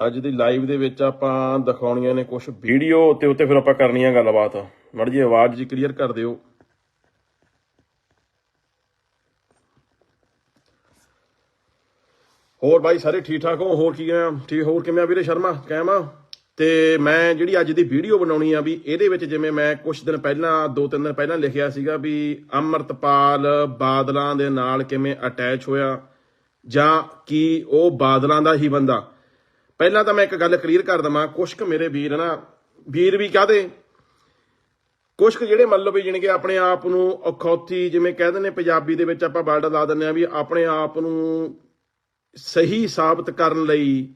ਅੱਜ ਦੀ ਲਾਈਵ ਦੇ ਵਿੱਚ ਆਪਾਂ ਦਿਖਾਉਣੀਆਂ ਨੇ ਕੁਝ ਵੀਡੀਓ ਤੇ ਉੱਤੇ ਫਿਰ ਆਪਾਂ ਕਰਨੀਆਂ ਗੱਲਬਾਤ। ਮੜ ਜੀ ਆਵਾਜ਼ ਜੀ ਕਲੀਅਰ ਕਰ ਦਿਓ। ਹੋਰ ਬਾਈ ਸਾਰੇ ਠੀਕ ਠਾਕ ਹੋ? ਹੋਰ ਕੀ ਆ? ਠੀਕ ਹੋਰ ਕਿਵੇਂ ਆ ਵੀਰੇ ਸ਼ਰਮਾ? ਕਾਇਮ ਆ? ਤੇ ਮੈਂ ਜਿਹੜੀ ਅੱਜ ਦੀ ਵੀਡੀਓ ਬਣਾਉਣੀ ਆ ਵੀ ਇਹਦੇ ਵਿੱਚ ਜਿਵੇਂ ਮੈਂ ਕੁਝ ਦਿਨ ਪਹਿਲਾਂ ਦੋ ਤਿੰਨ ਦਿਨ ਪਹਿਲਾਂ ਲਿਖਿਆ ਸੀਗਾ ਵੀ ਅਮਰਤਪਾਲ ਬਾਦਲਾਂ ਦੇ ਨਾਲ ਕਿਵੇਂ ਅਟੈਚ ਹੋਇਆ ਜਾਂ ਕੀ ਉਹ ਬਾਦਲਾਂ ਦਾ ਹੀ ਬੰਦਾ। ਪਹਿਲਾਂ ਤਾਂ ਮੈਂ ਇੱਕ ਗੱਲ ਕਲੀਅਰ ਕਰ ਦਵਾਂ ਕੁਛ ਕੁ ਮੇਰੇ ਵੀਰ ਨਾ, ਵੀਰ ਵੀ ਕਾਹਦੇ? ਕੁਛ ਕੁ ਜਿਹੜੇ ਮੰਨ ਲਓ ਵੀ ਜਾਣੀ ਕਿ ਆਪਣੇ ਆਪ ਨੂੰ ਅਖੌਤੀ, ਜਿਵੇਂ ਕਹਿੰਦੇ ਨੇ ਪੰਜਾਬੀ ਦੇ ਵਿੱਚ ਆਪਾਂ ਵਰਡ ਲਾ ਦਿੰਦੇ ਆ ਵੀ ਆਪਣੇ ਆਪ ਨੂੰ ਸਹੀ ਸਾਬਤ ਕਰਨ ਲਈ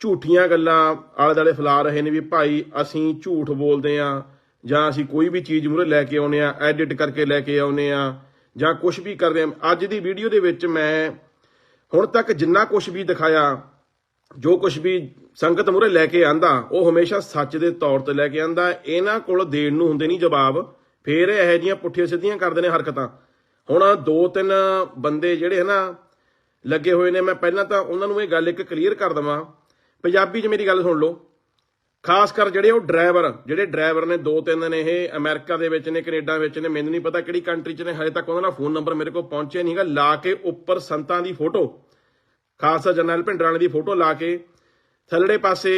ਝੂਠੀਆਂ ਗੱਲਾਂ ਆਲੇ ਦੁਆਲੇ ਫੈਲਾ ਰਹੇ ਨੇ ਵੀ ਭਾਈ ਅਸੀਂ ਝੂਠ ਬੋਲਦੇ ਆ, ਜਾਂ ਅਸੀਂ ਕੋਈ ਵੀ ਚੀਜ਼ ਮੂਰੇ ਲੈ ਕੇ ਆਉਨੇ ਆ ਐਡਿਟ ਕਰਕੇ ਲੈ ਕੇ ਆਉਨੇ ਆ, ਜਾਂ ਕੁਝ ਵੀ ਕਰਦੇ ਆ। ਅੱਜ ਦੀ ਵੀਡੀਓ ਦੇ ਵਿੱਚ ਮੈਂ ਹੁਣ ਤੱਕ ਜਿੰਨਾ ਕੁਝ ਵੀ ਦਿਖਾਇਆ ਜੋ ਕੁਝ ਵੀ ਸੰਗਤ ਮੂਰੇ ਲੈ ਕੇ ਆਂਦਾ, ਉਹ ਹਮੇਸ਼ਾ ਸੱਚ ਦੇ ਤੌਰ ਤੇ ਲੈ ਕੇ ਆਂਦਾ। ਇਹਨਾਂ ਕੋਲ ਦੇਣ ਨੂੰ ਹੁੰਦੇ ਨਹੀਂ ਜਵਾਬ। ਫੇਰ ਇਹ ਇਹੋ ਜਿਹੀਆਂ ਪੁੱਠੀਆਂ ਸਿੱਧੀਆਂ ਕਰਦੇ ਨੇ ਹਰਕਤਾਂ। ਹੁਣ ਦੋ ਤਿੰਨ ਬੰਦੇ ਜਿਹੜੇ ਹਨਾ, ਲੱਗੇ ਹੋਏ ਨੇ, ਮੈਂ ਪਹਿਲਾਂ ਤਾਂ ਉਹਨਾਂ ਨੂੰ ਇਹ ਗੱਲ ਇੱਕ ਕਲੀਅਰ ਕਰ ਦਵਾਂ। ਪੰਜਾਬੀ 'ਚ ਮੇਰੀ ਗੱਲ ਸੁਣ ਲਓ। ਖਾਸ ਕਰ ਜਿਹੜੇ ਉਹ ਡਰਾਈਵਰ ਜਿਹੜੇ ਡਰਾਈਵਰ ਨੇ ਦੋ ਤਿੰਨ ਨੇ ਇਹ ਅਮਰੀਕਾ ਦੇ ਵਿੱਚ ਨੇ, ਕੈਨੇਡਾ ਵਿੱਚ ਨੇ, ਮੈਨੂੰ ਨਹੀਂ ਪਤਾ ਕਿਹੜੀ ਕੰਟਰੀ 'ਚ ਨੇ, ਹਜੇ ਤੱਕ ਉਹਨਾਂ ਦਾ ਫੋਨ ਨੰਬਰ ਮੇਰੇ ਕੋਲ ਪਹੁੰਚਿਆ ਨਹੀਂ ਹੈਗਾ। ਲਾ ਕੇ ਉੱਪਰ ਸੰਤਾਂ ਦੀ photo Khalsa general Bhindranwale ਦੀ ਫੋਟੋ ਲਾ ਕੇ ਥੱਲੜੇ ਪਾਸੇ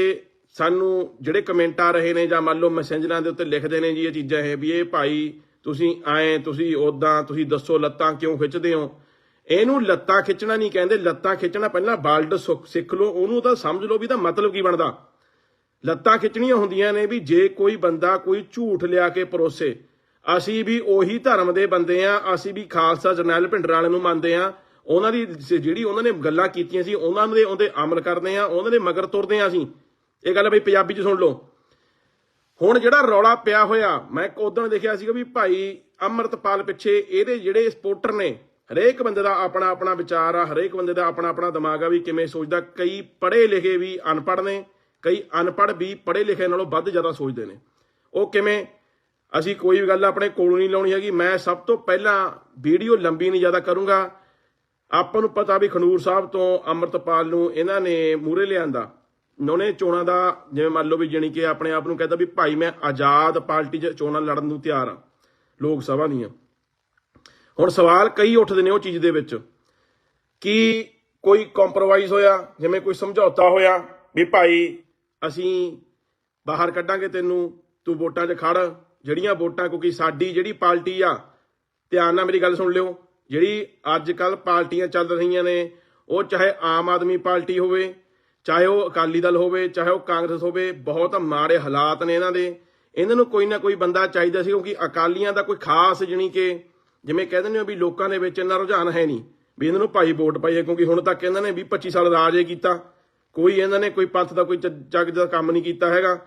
ਸਾਨੂੰ ਜਿਹੜੇ ਕਮੈਂਟ ਆ ਰਹੇ ਨੇ ਜਾਂ ਮੰਨ ਲਓ ਮੈਸੇਂਜਰਾਂ ਦੇ ਉੱਤੇ ਲਿਖਦੇ ਨੇ ਜੀ ਇਹ ਚੀਜ਼ਾਂ ਇਹ ਵੀ ਇਹ ਭਾਈ ਤੁਸੀਂ ਆਏ, ਤੁਸੀਂ ਉਦਾਂ ਤੁਸੀਂ ਦੱਸੋ ਲੱਤਾਂ ਕਿਉਂ ਖਿੱਚਦੇ ਹੋ? ਇਹਨੂੰ ਲੱਤਾਂ ਖਿੱਚਣਾ ਨਹੀਂ ਕਹਿੰਦੇ, ਲੱਤਾਂ ਖਿੱਚਣਾ ਪਹਿਲਾਂ ਵਰਲਡ ਸਿੱਖ ਲਓ, ਉਹਨੂੰ ਤਾਂ ਸਮਝ ਲਓ ਵੀ ਇਹਦਾ ਮਤਲਬ ਕੀ ਬਣਦਾ। ਲੱਤਾਂ ਖਿੱਚਣੀਆਂ ਹੁੰਦੀਆਂ ਨੇ ਵੀ ਜੇ ਕੋਈ ਬੰਦਾ ਕੋਈ ਝੂਠ ਲਿਆ ਕੇ ਪਰੋਸੇ, ਅਸੀਂ ਵੀ ਉਹੀ ਧਰਮ ਦੇ ਬੰਦੇ ਆ, ਅਸੀਂ ਵੀ ਖਾਲਸਾ ਜਰਨੈਲ ਭਿੰਡਰਾਂ ਵਾਲੇ ਨੂੰ ਮੰਨਦੇ ਆ ਉਹਨਾਂ ਦੀ ਜਿਹੜੀ ਉਹਨਾਂ ਨੇ ਗੱਲਾਂ ਕੀਤੀਆਂ ਸੀ, ਉਹਨਾਂ ਦੇ ਉਹਦੇ ਅਮਲ ਕਰਦੇ ਆ, ਉਹਨਾਂ ਦੇ ਮਗਰ ਤੁਰਦੇ ਆ ਅਸੀਂ। ਇਹ ਗੱਲ ਬਈ ਪੰਜਾਬੀ ਚ ਸੁਣ ਲਓ। ਹੁਣ ਜਿਹੜਾ ਰੌਲਾ ਪਿਆ ਹੋਇਆ, ਮੈਂ ਉਦੋਂ ਦੇਖਿਆ ਸੀਗਾ ਵੀ ਭਾਈ ਅਮਰਤਪਾਲ ਪਿੱਛੇ ਇਹਦੇ ਜਿਹੜੇ ਸਪੋਰਟਰ ਨੇ, ਹਰੇਕ ਬੰਦੇ ਦਾ ਆਪਣਾ ਆਪਣਾ ਵਿਚਾਰ ਆ, ਹਰੇਕ ਬੰਦੇ ਦਾ ਆਪਣਾ ਆਪਣਾ ਦਿਮਾਗ ਆ ਵੀ ਕਿਵੇਂ ਸੋਚਦਾ। ਕਈ ਪੜ੍ਹੇ ਲਿਖੇ ਵੀ ਅਨਪੜ੍ਹ ਨੇ, ਕਈ ਅਨਪੜ੍ਹ ਵੀ ਪੜ੍ਹੇ ਲਿਖੇ ਨਾਲੋਂ ਵੱਧ ਜ਼ਿਆਦਾ ਸੋਚਦੇ ਨੇ। ਉਹ ਕਿਵੇਂ? ਅਸੀਂ ਕੋਈ ਵੀ ਗੱਲ ਆਪਣੇ ਕੋਲੋਂ ਨਹੀਂ ਲਾਉਣੀ ਹੈਗੀ। ਮੈਂ ਸਭ ਤੋਂ ਪਹਿਲਾਂ ਵੀਡੀਓ ਲੰਬੀ ਨਹੀਂ ਜ਼ਿਆਦਾ ਕਰੂੰਗਾ। ਆਪਾਂ ਨੂੰ ਪਤਾ ਵੀ ਖਨੂਰ ਸਾਹਿਬ ਤੋਂ ਅਮਰਤਪਾਲ ਨੂੰ ਇਹਨਾਂ ਨੇ ਮੂਰੇ ਲਿਆਂਦਾ। ਉਹਨੇ ਚੋਣਾਂ ਦਾ, ਜਿਵੇਂ ਮੰਨ ਲਓ ਵੀ ਜਾਣੀ ਕਿ ਆਪਣੇ ਆਪ ਨੂੰ ਕਹਿੰਦਾ ਵੀ ਭਾਈ ਮੈਂ ਆਜ਼ਾਦ ਪਾਰਟੀ 'ਚ ਚੋਣਾਂ ਲੜਨ ਨੂੰ ਤਿਆਰ ਆ ਲੋਕ ਸਭਾ ਦੀਆਂ। ਹੁਣ ਸਵਾਲ ਕਈ ਉੱਠਦੇ ਨੇ ਉਹ ਚੀਜ਼ ਦੇ ਵਿੱਚ ਕਿ ਕੋਈ ਕੰਪਰੋਮਾਈਜ਼ ਹੋਇਆ, ਜਿਵੇਂ ਕੋਈ ਸਮਝੌਤਾ ਹੋਇਆ ਵੀ ਭਾਈ ਅਸੀਂ ਬਾਹਰ ਕੱਢਾਂਗੇ ਤੈਨੂੰ, ਤੂੰ ਵੋਟਾਂ 'ਚ ਖੜ, ਜਿਹੜੀਆਂ ਵੋਟਾਂ ਕਿਉਂਕਿ ਸਾਡੀ ਜਿਹੜੀ ਪਾਰਟੀ ਆ, ਧਿਆਨ ਨਾਲ ਮੇਰੀ ਗੱਲ ਸੁਣ ਲਿਓ ਜਿਹੜੀ ਅੱਜ ਕੱਲ ਪਾਰਟੀਆਂ ਚੱਲ ਰਹੀਆਂ ਨੇ, ਉਹ ਚਾਹੇ ਆਮ ਆਦਮੀ ਪਾਰਟੀ ਹੋਵੇ, ਚਾਹੇ ਉਹ ਅਕਾਲੀ ਦਲ ਹੋਵੇ, ਚਾਹੇ ਉਹ ਕਾਂਗਰਸ ਹੋਵੇ, ਬਹੁਤ ਮਾੜੇ ਹਾਲਾਤ ਨੇ ਇਹਨਾਂ ਦੇ। ਇਹਨਾਂ ਨੂੰ ਕੋਈ ਨਾ ਕੋਈ ਬੰਦਾ ਚਾਹੀਦਾ ਸੀ, ਕਿਉਂਕਿ ਅਕਾਲੀਆਂ ਦਾ ਕੋਈ ਖਾਸ ਜਣੀ ਕਿ ਜਿਵੇਂ ਕਹਿੰਦੇ ਨੇ ਵੀ ਲੋਕਾਂ ਦੇ ਵਿੱਚ ਇੰਨਾ ਰੁਝਾਨ ਹੈ ਨਹੀਂ, ਵੀ ਇਹਨਾਂ ਨੂੰ ਭਾਈ ਵੋਟ ਪਾਈਏ, ਕਿਉਂਕਿ ਹੁਣ ਤੱਕ ਇਹਨਾਂ ਨੇ 20 25 ਸਾਲ ਰਾਜ ਹੀ ਕੀਤਾ। ਕੋਈ ਇਹਨਾਂ ਨੇ ਕੋਈ ਪੰਥ ਦਾ, ਕੋਈ ਚ- ਦਾ ਕੰਮ ਨਹੀਂ ਕੀਤਾ ਹੈਗਾ।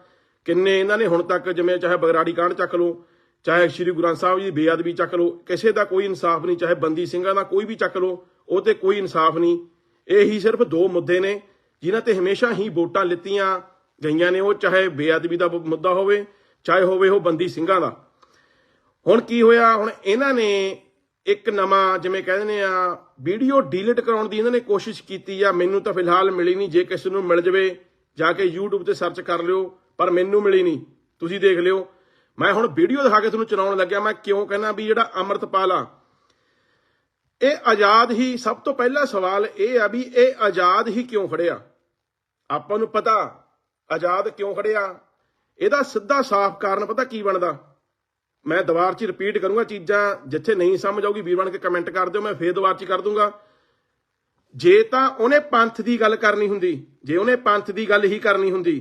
ਕਿੰਨੇ ਇਹਨਾਂ ਨੇ ਹੁਣ ਤੱਕ ਜਿਵੇਂ ਚਾਹੇ ਬਗਰਾੜੀ ਕਾਂਡ ਚੱਕ ਲਓ ਚਾਹੇ ਸ੍ਰੀ ਗੁਰੂ ਗ੍ਰੰਥ ਸਾਹਿਬ ਜੀ ਦੀ ਬੇਅਦਬੀ ਚੱਕ ਲਓ, ਕਿਸੇ ਦਾ ਕੋਈ ਇਨਸਾਫ ਨਹੀਂ, ਚਾਹੇ ਬੰਦੀ ਸਿੰਘਾਂ ਦਾ ਕੋਈ ਵੀ ਚੱਕ ਲਓ, ਉਹ ਤੇ ਕੋਈ ਇਨਸਾਫ ਨਹੀਂ। ਇਹੀ ਸਿਰਫ ਦੋ ਮੁੱਦੇ ਨੇ, ਜਿਨ੍ਹਾਂ ਤੇ ਹਮੇਸ਼ਾ ਹੀ ਵੋਟਾਂ ਲਿੱਤੀਆਂ ਗਈਆਂ ਨੇ, ਉਹ ਚਾਹੇ ਬੇਅਦਬੀ ਦਾ ਮੁੱਦਾ ਹੋਵੇ, ਚਾਹੇ ਹੋਵੇ ਉਹ ਬੰਦੀ ਸਿੰਘਾਂ ਦਾ। ਹੁਣ ਕੀ ਹੋਇਆ? ਹੁਣ ਇਹਨਾਂ ਨੇ ਇੱਕ ਨਵਾਂ, ਜਿਵੇਂ ਕਹਿੰਦੇ ਨੇ ਆ, ਵੀਡੀਓ ਡਿਲੀਟ ਕਰਾਉਣ ਦੀ ਇਹਨਾਂ ਨੇ ਕੋਸ਼ਿਸ਼ ਕੀਤੀ ਆ। ਮੈਨੂੰ ਤਾਂ ਫਿਲਹਾਲ ਮਿਲੀ ਨਹੀਂ, ਜੇ ਕਿਸੇ ਨੂੰ ਮਿਲ ਜਵੇ, ਜਾ ਕੇ YouTube ਤੇ ਸਰਚ ਕਰ ਲਿਓ, ਪਰ ਮੈਨੂੰ ਮਿਲੀ ਨਹੀਂ। ਤੁਸੀਂ ਦੇਖ ਲਿਓ। ਮੈਂ ਹੁਣ ਵੀਡੀਓ ਦਿਖਾ ਕੇ ਤੁਹਾਨੂੰ ਚਲਾਉਣ ਲੱਗਿਆ, ਮੈਂ ਕਿਉਂ ਕਹਿੰਦਾ ਵੀ ਜਿਹੜਾ ਅਮਰਤਪਾਲ ਆ, ਇਹ ਆਜ਼ਾਦ ਹੀ ਸਭ ਤੋਂ ਪਹਿਲਾ ਸਵਾਲ ਇਹ ਆ ਵੀ ਇਹ ਆਜ਼ਾਦ ਹੀ ਕਿਉਂ ਖੜਿਆ ਆਪਾਂ ਨੂੰ ਪਤਾ ਆਜ਼ਾਦ ਕਿਉਂ ਖੜਿਆ ਇਹਦਾ ਸਿੱਧਾ ਸਾਫ਼ ਕਾਰਨ ਪਤਾ ਕੀ ਬਣਦਾ? ਮੈਂ ਦੁਬਾਰ 'ਚ ਰਿਪੀਟ ਕਰੂੰਗਾ ਚੀਜ਼ਾਂ, ਜਿੱਥੇ ਨਹੀਂ ਸਮਝ ਆਊਗੀ, ਵੀਰ ਬਣ ਕੇ ਕਮੈਂਟ ਕਰ ਦਿਓ, ਮੈਂ ਫੇਰ ਦੁਬਾਰ 'ਚ ਕਰ ਦੂੰਗਾ। ਜੇ ਤਾਂ ਉਹਨੇ ਪੰਥ ਦੀ ਗੱਲ ਕਰਨੀ ਹੁੰਦੀ, ਜੇ ਉਹਨੇ ਪੰਥ ਦੀ ਗੱਲ ਹੀ ਕਰਨੀ ਹੁੰਦੀ,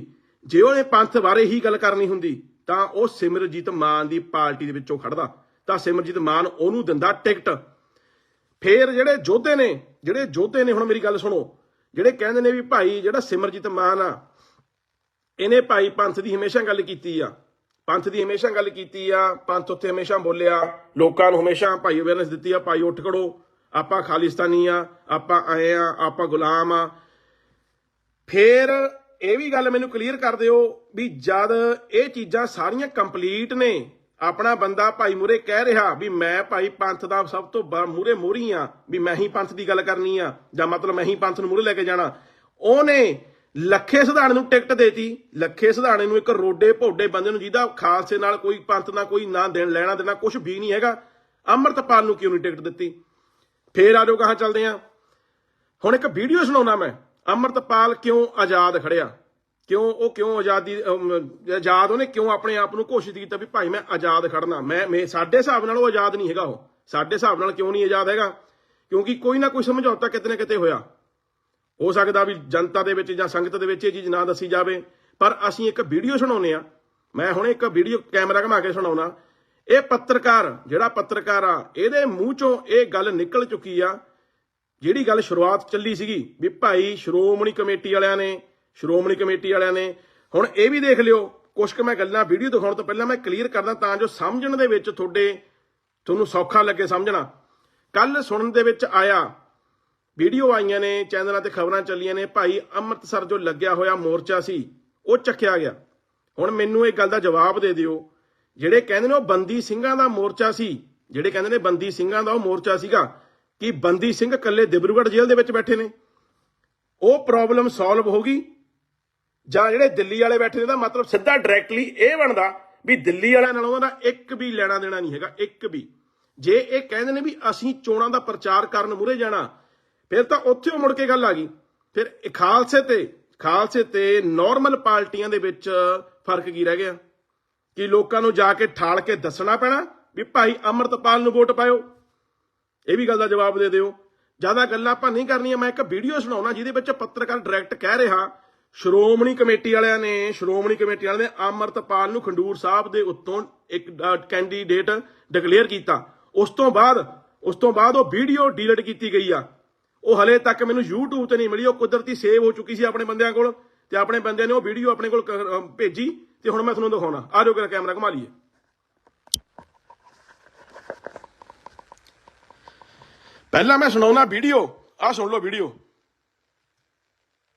ਜੇ ਉਹਨੇ ਪੰਥ ਬਾਰੇ ਹੀ ਗੱਲ ਕਰਨੀ ਹੁੰਦੀ ਤਾਂ ਉਹ ਸਿਮਰਜੀਤ ਮਾਨ ਦੀ ਪਾਰਟੀ ਦੇ ਵਿੱਚੋਂ ਖੜਦਾ ਤਾਂ ਸਿਮਰਜੀਤ ਮਾਨ ਉਹਨੂੰ ਦਿੰਦਾ ਟਿਕਟ। ਫੇਰ ਜਿਹੜੇ ਯੋਧੇ ਨੇ, ਜਿਹੜੇ ਯੋਧੇ ਨੇ, ਹੁਣ ਮੇਰੀ ਗੱਲ ਸੁਣੋ। ਜਿਹੜੇ ਕਹਿੰਦੇ ਨੇ ਵੀ ਭਾਈ, ਜਿਹੜਾ ਸਿਮਰਜੀਤ ਮਾਨ ਆ, ਇਹਨੇ ਭਾਈ ਪੰਥ ਦੀ ਹਮੇਸ਼ਾ ਗੱਲ ਕੀਤੀ ਆ। ਪੰਥ ਦੀ ਹਮੇਸ਼ਾ ਗੱਲ ਕੀਤੀ ਆ, ਪੰਥ ਉੱਤੇ ਹਮੇਸ਼ਾ ਬੋਲਿਆ। ਲੋਕਾਂ ਨੂੰ ਹਮੇਸ਼ਾ ਭਾਈ ਅਵੇਅਰਨੈਸ ਦਿੱਤੀ ਆ, ਭਾਈ ਉੱਠ ਖੜੋ। ਆਪਾਂ ਖਾਲਿਸਤਾਨੀ ਆ, ਆਪਾਂ ਆਏ ਆ, ਆਪਾਂ ਗੁਲਾਮ ਆ। ਫੇਰ ਇਹ ਵੀ ਗੱਲ ਮੈਨੂੰ ਕਲੀਅਰ ਕਰ ਦਿਓ ਵੀ ਜਦ ਇਹ ਚੀਜ਼ਾਂ ਸਾਰੀਆਂ ਕੰਪਲੀਟ ਨੇ, ਆਪਣਾ ਬੰਦਾ ਭਾਈ ਮੂਰੇ ਕਹਿ ਰਿਹਾ ਵੀ ਮੈਂ ਭਾਈ ਪੰਥ ਦਾ ਸਭ ਤੋਂ ਮੂਰੇ ਮੋਰੀ ਆ ਵੀ ਮੈਂ ਹੀ ਪੰਥ ਦੀ ਗੱਲ ਕਰਨੀ ਆ, ਜਾਂ ਮਤਲਬ ਮੈਂ ਹੀ ਪੰਥ ਨੂੰ ਮੂਰੇ ਲੈ ਕੇ ਜਾਣਾ। ਉਹਨੇ ਲੱਖੇ ਸਿਧਾਣੇ ਨੂੰ ਟਿਕਟ ਦੇਤੀ, ਲੱਖੇ ਸਿਧਾਣੇ ਨੂੰ ਇੱਕ ਰੋਡੇ ਭੋਡੇ ਬੰਦੇ ਨੂੰ ਜਿਹਦਾ ਖਾਲਸੇ ਨਾਲ ਕੋਈ ਪੰਥ ਨਾਲ ਕੋਈ ਨਾ ਦੇਣ, ਲੈਣਾ ਦੇਣਾ ਕੁਝ ਵੀ ਨਹੀਂ ਹੈਗਾ, ਅੰਮ੍ਰਿਤਪਾਲ ਨੂੰ ਕਿਉਂ ਨਹੀਂ ਟਿਕਟ ਦਿੱਤੀ? ਫੇਰ ਜਾਓ, ਕਹਾਂ ਚੱਲਦੇ ਆ? ਹੁਣ ਇੱਕ ਵੀਡੀਓ ਸੁਣਾਉਣਾ ਮੈਂ। ਅੰਮ੍ਰਿਤਪਾਲ ਕਿਉਂ ਆਜ਼ਾਦ ਖੜਿਆ? ਕਿਉਂ, ਉਹ ਕਿਉਂ ਆਜ਼ਾਦੀ ਆਜ਼ਾਦ, ਉਹਨੇ ਕਿਉਂ ਆਪਣੇ ਆਪ ਨੂੰ ਘੋਸ਼ਿਤ ਕੀਤਾ ਵੀ ਭਾਈ ਮੈਂ ਆਜ਼ਾਦ ਖੜਨਾ? ਮੈਂ, ਮੇ, ਸਾਡੇ ਹਿਸਾਬ ਨਾਲ ਉਹ ਆਜ਼ਾਦ ਨਹੀਂ ਹੈਗਾ ਉਹ। ਸਾਡੇ ਹਿਸਾਬ ਨਾਲ ਕਿਉਂ ਨਹੀਂ ਆਜ਼ਾਦ ਹੈਗਾ? ਕਿਉਂਕਿ ਕੋਈ ਨਾ ਕੋਈ ਸਮਝੌਤਾ ਕਿਤੇ ਨਾ ਕਿਤੇ ਹੋਇਆ। ਹੋ ਸਕਦਾ ਵੀ ਜਨਤਾ ਦੇ ਵਿੱਚ ਜਾਂ ਸੰਗਤ ਦੇ ਵਿੱਚ ਇਹ ਚੀਜ਼ ਨਾ ਦੱਸੀ ਜਾਵੇ, ਪਰ ਅਸੀਂ ਇੱਕ ਵੀਡੀਓ ਸੁਣਾਉਨੇ ਆ ਮੈਂ ਹੁਣੇ ਇੱਕ ਵੀਡੀਓ ਕੈਮਰਾ ਘੁਮਾ ਕੇ ਸੁਣਾਉਣਾ ਇਹ ਪੱਤਰਕਾਰ, ਜਿਹੜਾ ਪੱਤਰਕਾਰ ਆ, ਇਹਦੇ ਮੂੰਹ ਚੋਂ ਇਹ ਗੱਲ ਨਿਕਲ ਚੁੱਕੀ ਆ ਜਿਹੜੀ ਗੱਲ ਸ਼ੁਰੂਆਤ ਚੱਲੀ ਸੀਗੀ ਵੀ ਭਾਈ ਸ਼੍ਰੋਮਣੀ ਕਮੇਟੀ ਵਾਲਿਆਂ ਨੇ, ਸ਼੍ਰੋਮਣੀ ਕਮੇਟੀ ਵਾਲਿਆਂ ਨੇ, ਹੁਣ ਇਹ ਵੀ ਦੇਖ ਲਿਓ ਕੁਝ ਕੁ ਮੈਂ ਗੱਲਾਂ ਵੀਡੀਓ ਦਿਖਾਉਣ ਤੋਂ ਪਹਿਲਾਂ ਮੈਂ ਕਲੀਅਰ ਕਰਦਾ ਤਾਂ ਜੋ ਸਮਝਣ ਦੇ ਵਿੱਚ ਤੁਹਾਡੇ, ਤੁਹਾਨੂੰ ਸੌਖਾ ਲੱਗੇ ਸਮਝਣਾ। ਕੱਲ ਸੁਣਨ ਦੇ ਵਿੱਚ ਆਇਆ, ਵੀਡੀਓ ਆਈਆਂ ਨੇ, ਚੈਨਲਾਂ ਤੇ ਖਬਰਾਂ ਚੱਲੀਆਂ ਨੇ, ਭਾਈ ਅੰਮ੍ਰਿਤਸਰ ਜੋ ਲੱਗਿਆ ਹੋਇਆ ਮੋਰਚਾ ਸੀ, ਉਹ ਚੱਕਿਆ ਗਿਆ। ਹੁਣ ਮੈਨੂੰ ਇਹ ਗੱਲ ਦਾ ਜਵਾਬ ਦੇ ਦਿਓ, ਜਿਹੜੇ ਕਹਿੰਦੇ ਨੇ ਉਹ ਬੰਦੀ ਸਿੰਘਾਂ ਦਾ ਮੋਰਚਾ ਸੀ, ਜਿਹੜੇ ਕਹਿੰਦੇ ਨੇ ਬੰਦੀ ਸਿੰਘਾਂ ਦਾ ਉਹ ਮੋਰਚਾ ਸੀਗਾ ਕਿ ਬੰਦੀ ਸਿੰਘ ਇਕੱਲੇ ਦਿਬਰੂਗੜ੍ਹ ਜੇਲ੍ਹ ਦੇ ਵਿੱਚ ਬੈਠੇ ਨੇ। ਉਹ ਪ੍ਰੋਬਲਮ ਸੋਲਵ ਹੋ ਗਈ ਜਾਂ ਜਿਹੜੇ ਦਿੱਲੀ ਵਾਲੇ ਬੈਠੇ ਨੇ ਦਾ ਮਤਲਬ ਸਿੱਧਾ ਡਾਇਰੈਕਟਲੀ ਇਹ ਬਣਦਾ ਵੀ ਦਿੱਲੀ ਵਾਲਿਆਂ ਨਾਲ ਉਹਨਾਂ ਦਾ ਇੱਕ ਵੀ ਲੈਣਾ ਦੇਣਾ ਨਹੀਂ ਹੈਗਾ, ਇੱਕ ਵੀ। ਜੇ ਇਹ ਕਹਿੰਦੇ ਨੇ ਵੀ ਅਸੀਂ ਚੋਣਾਂ ਦਾ ਪ੍ਰਚਾਰ ਕਰਨ ਮੁਰੇ ਜਾਣਾ, ਫਿਰ ਤਾਂ ਉੱਥੇ ਮੁੜ ਕੇ ਗੱਲ ਆ ਗਈ। ਫਿਰ ਇਹ ਖਾਲਸੇ ਤੇ ਖਾਲਸੇ ਤੇ ਨਾਰਮਲ ਪਾਰਟੀਆਂ ਦੇ ਵਿੱਚ ਫ਼ਰਕ ਕੀ ਰਹਿ ਗਿਆ? ਕਿ ਲੋਕਾਂ ਨੂੰ ਜਾ ਕੇ ਠਾਲ ਕੇ ਦੱਸਣਾ ਪੈਣਾ ਵੀ ਭਾਈ ਅਮਰਤਪਾਲ ਨੂੰ ਵੋਟ ਪਾਇਓ। ਇਹ ਵੀ ਗੱਲ ਦਾ ਜਵਾਬ ਦੇ ਦਿਓ। ਜ਼ਿਆਦਾ ਗੱਲਾਂ ਆਪਾਂ ਨਹੀਂ ਕਰਨੀਆਂ, ਮੈਂ ਇੱਕ ਵੀਡੀਓ ਸੁਣਾਉਣਾ ਜਿਹਦੇ ਵਿੱਚ ਪੱਤਰਕਾਰ ਡਾਇਰੈਕਟ ਕਹਿ ਰਿਹਾ, ਸ਼੍ਰੋਮਣੀ ਕਮੇਟੀ ਵਾਲਿਆਂ ਨੇ, ਸ਼੍ਰੋਮਣੀ ਕਮੇਟੀ ਵਾਲਿਆਂ ਨੇ ਅਮਰਤਪਾਲ ਨੂੰ ਖੰਡੂਰ ਸਾਹਿਬ ਦੇ ਉੱਤੋਂ ਇੱਕ ਕੈਂਡੀਡੇਟ ਡਿਕਲੇਅਰ ਕੀਤਾ। ਉਸ ਤੋਂ ਬਾਅਦ, ਉਸ ਤੋਂ ਬਾਅਦ ਉਹ ਵੀਡੀਓ ਡਿਲੀਟ ਕੀਤੀ ਗਈ ਆ। ਉਹ ਹਲੇ ਤੱਕ ਮੈਨੂੰ YouTube ਤੇ ਨਹੀਂ ਮਿਲੀ, ਉਹ ਕੁਦਰਤੀ ਸੇਵ ਹੋ ਚੁੱਕੀ ਸੀ ਆਪਣੇ ਬੰਦਿਆਂ ਕੋਲ। ਤੇ ਆਪਣੇ ਬੰਦਿਆਂ ਨੇ ਉਹ ਵੀਡੀਓ ਆਪਣੇ ਕੋਲ ਭੇਜੀ, ਤੇ ਹੁਣ ਮੈਂ ਤੁਹਾਨੂੰ ਦਿਖਾਉਣਾ। ਆ ਜਾਓ ਕੈਮਰਾ ਘੁਮਾ ਲਈਏ। ਪਹਿਲਾਂ ਮੈਂ ਸੁਣਾਉਣਾ ਵੀਡੀਓ ਆ ਸੁਣ ਲਓ ਵੀਡੀਓ।